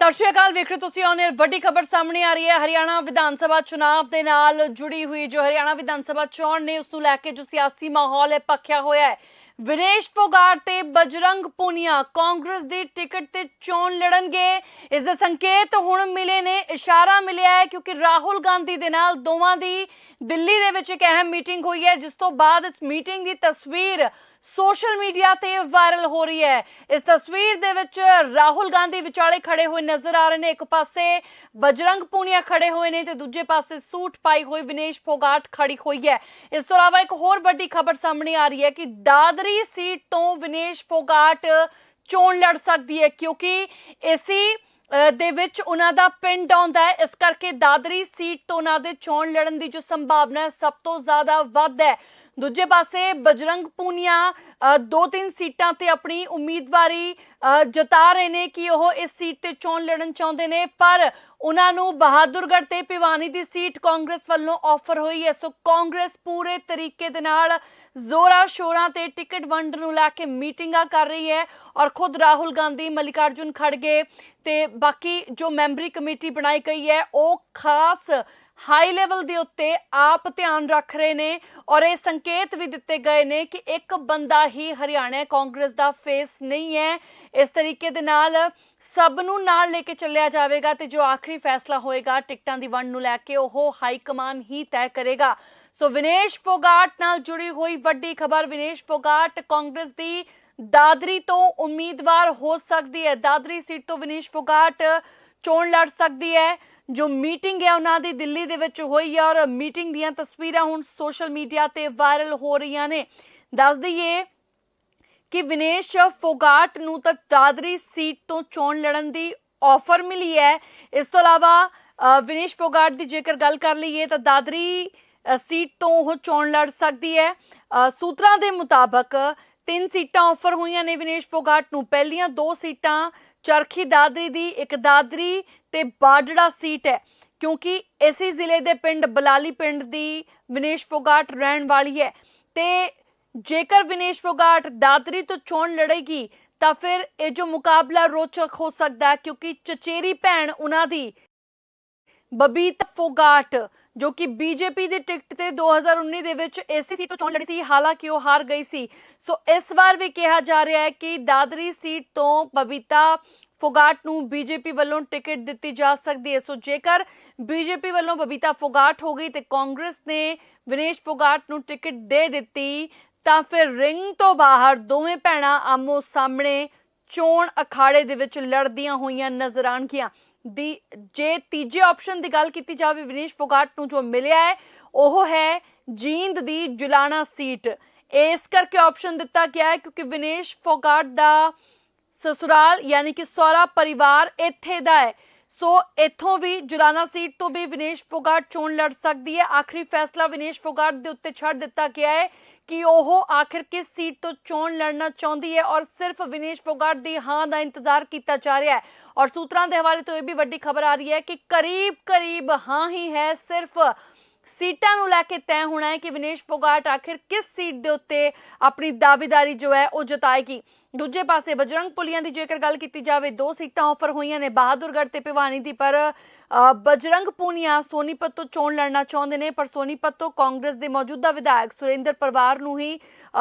ਸਤਿ ਸ਼੍ਰੀ ਅਕਾਲ, ਵੇਖ ਰਹੇ ਤੁਸੀਂ ਔਨ ਵੱਡੀ ਖਬਰ ਸਾਹਮਣੇ ਆ ਰਹੀ ਹੈ। ਹਰਿਆਣਾ ਵਿਧਾਨ ਸਭਾ ਚੁਣਾਵ ਦੇ ਨਾਲ ਜੁੜੀ ਹੋਈ ਜੋ ਹਰਿਆਣਾ ਵਿਧਾਨ ਸਭਾ ਚੋਣ ਨੇ ਉਸ ਨੂੰ ਲੈ ਕੇ ਜੋ ਸਿਆਸੀ ਮਾਹੌਲ ਹੈ, ਪੱਖਿਆ ਹੋਇਆ ਹੈ। ਵਿਨੇਸ਼ ਫੋਗਾਟ ਤੇ ਬਜਰੰਗ ਪੁਨੀਆ ਕਾਂਗਰਸ ਦੀ ਟਿਕਟ ਤੇ ਚੋਣ ਲੜਨਗੇ। ਇਸ ਦੇ ਸੰਕੇਤ ਹੁਣ ਮਿਲੇ ਨੇ, ਇਸ਼ਾਰਾ ਮਿਲਿਆ ਹੈ ਕਿਉਂਕਿ ਰਾਹੁਲ ਗਾਂਧੀ ਦੇ ਨਾਲ ਦੋਵਾਂ ਦੀ ਦਿੱਲੀ ਦੇ ਵਿੱਚ ਇੱਕ ਅਹਿਮ ਮੀਟਿੰਗ ਹੋਈ ਹੈ, ਜਿਸ ਤੋਂ ਬਾਅਦ ਇਸ ਮੀਟਿੰਗ ਦੀ ਤਸਵੀਰ ਸੋਸ਼ਲ ਮੀਡੀਆ ਤੇ ਵਾਇਰਲ ਹੋ ਰਹੀ ਹੈ। ਇਸ ਤਸਵੀਰ ਦੇ ਵਿੱਚ ਰਾਹੁਲ ਗਾਂਧੀ ਵਿਚਾਲੇ ਖੜੇ ਹੋਏ ਨਜ਼ਰ ਆ ਰਹੇ ਨੇ। ਇੱਕ ਪਾਸੇ ਬਜਰੰਗ ਪੂਨੀਆ ਖੜੇ ਹੋਏ ਨੇ ਤੇ ਦੂਜੇ ਪਾਸੇ ਸੂਟ ਪਾਈ ਹੋਈ ਵਿਨੇਸ਼ ਫੋਗਾਟ ਖੜੀ ਹੋਈ ਹੈ। ਇਸ ਤੋਂ ਇਲਾਵਾ ਇੱਕ ਹੋਰ ਵੱਡੀ ਖਬਰ ਸਾਹਮਣੇ ਆ ਰਹੀ ਹੈ ਕਿ ਦਾਦਰੀ ਸੀਟ ਤੋਂ ਵਿਨੇਸ਼ ਫੋਗਾਟ ਚੋਣ ਲੜ ਸਕਦੀ ਹੈ ਕਿਉਂਕਿ ਇਸੀ ਦੇ ਵਿੱਚ ਉਹਨਾਂ ਦਾ ਪਿੰਡ ਆਉਂਦਾ ਹੈ। ਇਸ ਕਰਕੇ ਦਾਦਰੀ ਸੀਟ ਤੋਂ ਉਹਨਾਂ ਦੇ ਚੋਣ ਲੜਨ ਦੀ ਜੋ ਸੰਭਾਵਨਾ ਸਭ ਤੋਂ ਜ਼ਿਆਦਾ ਵੱਧ ਹੈ। ਦੂਜੇ ਪਾਸੇ ਬਜਰੰਗ ਪੂਨੀਆ ਦੋ ਤਿੰਨ ਸੀਟਾਂ ਤੇ ਆਪਣੀ ਉਮੀਦਵਾਰੀ ਜਤਾ ਰਹੇ ਨੇ ਕਿ ਉਹ ਇਸ ਸੀਟ ਤੇ ਚੋਣ ਲੜਨ ਚਾਹੁੰਦੇ ਨੇ, ਪਰ ਉਹਨਾਂ ਨੂੰ ਬਹਾਦੁਰਗੜ੍ਹ ਤੇ ਭਿਵਾਨੀ ਦੀ ਸੀਟ ਕਾਂਗਰਸ ਵੱਲੋਂ ਆਫਰ ਹੋਈ ਹੈ। ਸੋ ਕਾਂਗਰਸ ਪੂਰੇ ਤਰੀਕੇ ਦੇ ਨਾਲ ਜ਼ੋਰਾਂ ਸ਼ੋਰਾਂ ਤੇ ਟਿਕਟ ਵੰਡ ਨੂੰ ਲੈ ਕੇ ਮੀਟਿੰਗਾਂ ਕਰ ਰਹੀ ਹੈ ਔਰ ਖੁਦ ਰਾਹੁਲ ਗਾਂਧੀ, ਮਲਿਕਾਰਜੁਨ ਖੜਗੇ ਤੇ ਬਾਕੀ ਜੋ ਮੈਂਬਰੀ ਕਮੇਟੀ ਬਣਾਈ ਗਈ ਹੈ, ਉਹ ਖਾਸ ਹਾਈ ਲੈਵਲ ਦੇ ਉੱਤੇ ਆਪ ਧਿਆਨ ਰੱਖ ਰਹੇ ਨੇ ਔਰ ਇਹ ਸੰਕੇਤ ਵੀ ਦਿੱਤੇ ਗਏ ਨੇ ਕਿ ਇੱਕ ਬੰਦਾ ਹੀ ਹਰਿਆਣਾ ਕਾਂਗਰਸ ਦਾ ਫੇਸ ਨਹੀਂ ਹੈ। ਇਸ ਤਰੀਕੇ ਦੇ ਨਾਲ ਸਭ ਨੂੰ ਨਾਲ ਲੈ ਕੇ ਚੱਲਿਆ ਜਾਵੇਗਾ ਤੇ ਜੋ ਆਖਰੀ ਫੈਸਲਾ ਹੋਏਗਾ, ਟਿਕਟਾਂ ਦੀ ਵੰਡ ਨੂੰ ਲੈ ਕੇ ਉਹ ਹਾਈ ਕਮਾਨ ਹੀ ਤੈਅ ਕਰੇਗਾ। ਸੋ ਵਿਨੇਸ਼ ਫੋਗਾਟ ਨਾਲ ਜੁੜੀ ਹੋਈ ਵੱਡੀ ਖਬਰ, ਵਿਨੇਸ਼ ਫੋਗਾਟ, ਕਾਂਗਰਸ ਦੀ ਦਾਦਰੀ ਤੋਂ ਉਮੀਦਵਾਰ ਹੋ ਸਕਦੀ ਹੈ। ਦਾਦਰੀ ਸੀਟ ਤੋਂ ਵਿਨੇਸ਼ ਫੋਗਾਟ ਚੋਣ ਲੜ ਸਕਦੀ ਹੈ। ਜੋ ਮੀਟਿੰਗ ਹੈ ਉਹਨਾਂ ਦੀ ਦਿੱਲੀ ਦੇ ਵਿੱਚ ਹੋਈ ਹੈ ਔਰ ਮੀਟਿੰਗ ਦੀਆਂ ਤਸਵੀਰਾਂ ਹੁਣ ਸੋਸ਼ਲ ਮੀਡੀਆ ਤੇ ਵਾਇਰਲ ਹੋ ਰਹੀਆਂ ਨੇ। ਦੱਸ ਦਈਏ ਕਿ ਵਿਨੇਸ਼ ਫੋਗਾਟ ਨੂੰ ਤਾਂ ਦਾਦਰੀ ਸੀਟ ਤੋਂ ਚੋਣ ਲੜਨ ਦੀ ਆਫਰ ਮਿਲੀ ਹੈ। ਇਸ ਤੋਂ ਇਲਾਵਾ ਵਿਨੇਸ਼ ਫੋਗਾਟ ਦੀ ਜੇਕਰ ਗੱਲ ਕਰ ਲਈਏ ਤਾਂ ਦਾਦਰੀ ਸੀਟ ਤੋਂ ਉਹ ਚੋਣ ਲੜ ਸਕਦੀ ਹੈ। ਸੂਤਰਾਂ ਦੇ ਮੁਤਾਬਕ ਤਿੰਨ ਸੀਟਾਂ ਆਫਰ ਹੋਈਆਂ ਨੇ ਵਿਨੇਸ਼ ਫੋਗਾਟ ਨੂੰ। ਪਹਿਲੀਆਂ ਦੋ ਸੀਟਾਂ ਚਰਖੀ ਦਾਦਰੀ ਦੀ, ਇੱਕ ਦਾਦਰੀ ਤੇ ਬਾਡੜਾ ਸੀਟ ਹੈ, ਕਿਉਂਕਿ ਇਸੇ ਜ਼ਿਲ੍ਹੇ ਦੇ ਪਿੰਡ ਬਲਾਲੀ ਪਿੰਡ ਦੀ ਵਿਨੇਸ਼ ਫੋਗਾਟ ਰਹਿਣ ਵਾਲੀ ਹੈ। ਤੇ ਜੇਕਰ ਵਿਨੇਸ਼ ਫੋਗਾਟ ਦਾਦਰੀ ਤੋਂ ਚੋਣ ਲੜੇਗੀ, ਤਾਂ ਫਿਰ ਇਹ ਜੋ ਮੁਕਾਬਲਾ ਰੋਚਕ ਹੋ ਸਕਦਾ ਹੈ, ਕਿਉਂਕਿ ਚਚੇਰੀ ਭੈਣ ਉਹਨਾਂ ਦੀ ਬਬੀਤ ਫੋਗਾਟ, ਜੋ ਕਿ ਬੀਜੇਪੀ ਦੀ ਟਿਕਟ ਤੇ 2019 ਦੇ ਵਿੱਚ ਏਸੀ ਸੀਟ ਤੋਂ ਚੋਣ ਲੜੀ ਸੀ, ਹਾਲਾਂਕਿ ਉਹ ਹਾਰ ਗਈ ਸੀ। ਸੋ ਇਸ ਵਾਰ ਵੀ ਕਿਹਾ ਜਾ ਰਿਹਾ ਹੈ ਕਿ ਦਾਦਰੀ ਸੀਟ ਤੋਂ ਬਬੀਤਾ ਫੋਗਾਟ ਨੂੰ ਬੀਜੇਪੀ ਵੱਲੋਂ ਟਿਕਟ ਦਿੱਤੀ ਜਾ ਸਕਦੀ ਹੈ। ਸੋ ਜੇਕਰ ਬੀਜੇਪੀ ਵੱਲੋਂ ਬਬੀਤਾ ਫੋਗਾਟ ਹੋ ਗਈ ਤੇ ਕਾਂਗਰਸ ਨੇ ਵਿਨੇਸ਼ ਫੋਗਾਟ ਨੂੰ ਟਿਕਟ ਦੇ ਦਿੱਤੀ, ਤਾਂ ਫਿਰ ਰਿੰਗ ਤੋਂ ਬਾਹਰ ਦੋਵੇਂ ਭੈਣਾਂ ਆਮੋ ਸਾਹਮਣੇ ਚੋਣ ਅਖਾੜੇ ਦੇ ਵਿੱਚ ਲੜਦੀਆਂ ਹੋਈਆਂ ਨਜ਼ਰ ਆਣਗੀਆਂ ਦੀ ਜੇ ਤੀਜੇ ਆਪਸ਼ਨ ਦੀ ਗੱਲ ਕੀਤੀ ਜਾਵੇ, ਵਿਨੇਸ਼ ਫੋਗਾਟ ਨੂੰ ਜੋ ਮਿਲਿਆ ਹੈ, ਉਹ ਹੈ ਜੀਂਦ ਦੀ ਜੁਲਾਣਾ ਸੀਟ। ਇਸ ਕਰਕੇ ਆਪਸ਼ਨ ਦਿੱਤਾ ਗਿਆ ਹੈ, ਕਿਉਂਕਿ ਵਿਨੇਸ਼ ਫੋਗਾਟ ਦਾ ਸਸੁਰਾਲ ਯਾਨੀ ਕਿ ਸਹੁਰਾ ਪਰਿਵਾਰ ਇੱਥੇ ਦਾ ਹੈ। ਸੋ ਇੱਥੋਂ ਵੀ ਜੁਲਾਨਾ ਸੀਟ ਤੋਂ ਵੀ ਵਿਨੇਸ਼ ਫੋਗਾਟ ਚੋਣ ਲੜ ਸਕਦੀ ਹੈ। ਆਖਰੀ ਫੈਸਲਾ ਵਿਨੇਸ਼ ਫੋਗਾਟ ਦੇ ਉੱਤੇ ਛੱਡ ਦਿੱਤਾ ਗਿਆ ਹੈ ਕਿ ਉਹ ਆਖਿਰ ਕਿਸ ਸੀਟ ਤੋਂ ਚੋਣ ਲੜਨਾ ਚਾਹੁੰਦੀ ਹੈ ਔਰ ਸਿਰਫ ਵਿਨੇਸ਼ ਫੋਗਾਟ ਦੀ ਹਾਂ ਦਾ ਇੰਤਜ਼ਾਰ ਕੀਤਾ ਜਾ ਰਿਹਾ ਹੈ। ਔਰ ਸੂਤਰਾਂ ਦੇ ਹਵਾਲੇ ਤੋਂ ਇਹ ਵੀ ਵੱਡੀ ਖਬਰ ਆ ਰਹੀ ਹੈ ਕਿ ਕਰੀਬ ਕਰੀਬ ਹਾਂ ਹੀ ਹੈ, ਸਿਰਫ ਸੀਟਾਂ ਨੂੰ ਲੈ ਕੇ ਤੈਅ ਹੋਣਾ ਹੈ ਕਿ ਵਿਨੇਸ਼ ਫੋਗਾਟ ਆਖਿਰ ਕਿਸ ਸੀਟ ਦੇ ਉੱਤੇ ਆਪਣੀ ਦਾਅਵੇਦਾਰੀ ਜੋ ਹੈ ਉਹ ਜਤਾਏਗੀ। ਦੂਜੇ ਪਾਸੇ ਬਜਰੰਗ ਪੁਲੀਆਂ ਦੀ ਜੇਕਰ ਗੱਲ ਕੀਤੀ ਜਾਵੇ, ਦੋ ਸੀਟਾਂ ਆਫਰ ਹੋਈਆਂ ਨੇ ਬਹਾਦੁਰਗੜ੍ਹ ਤੇ ਭਿਵਾਨੀ ਦੀ, ਪਰ ਬਜਰੰਗ ਪੂਨੀਆ ਸੋਨੀਪਤ ਤੋਂ ਚੋਣ ਲੜਨਾ ਚਾਹੁੰਦੇ ਨੇ, ਪਰ ਸੋਨੀਪਤ ਤੋਂ ਕਾਂਗਰਸ ਦੇ ਮੌਜੂਦਾ ਵਿਧਾਇਕ ਸੁਰਿੰਦਰ ਪਰਵਾਰ ਨੂੰ ਹੀ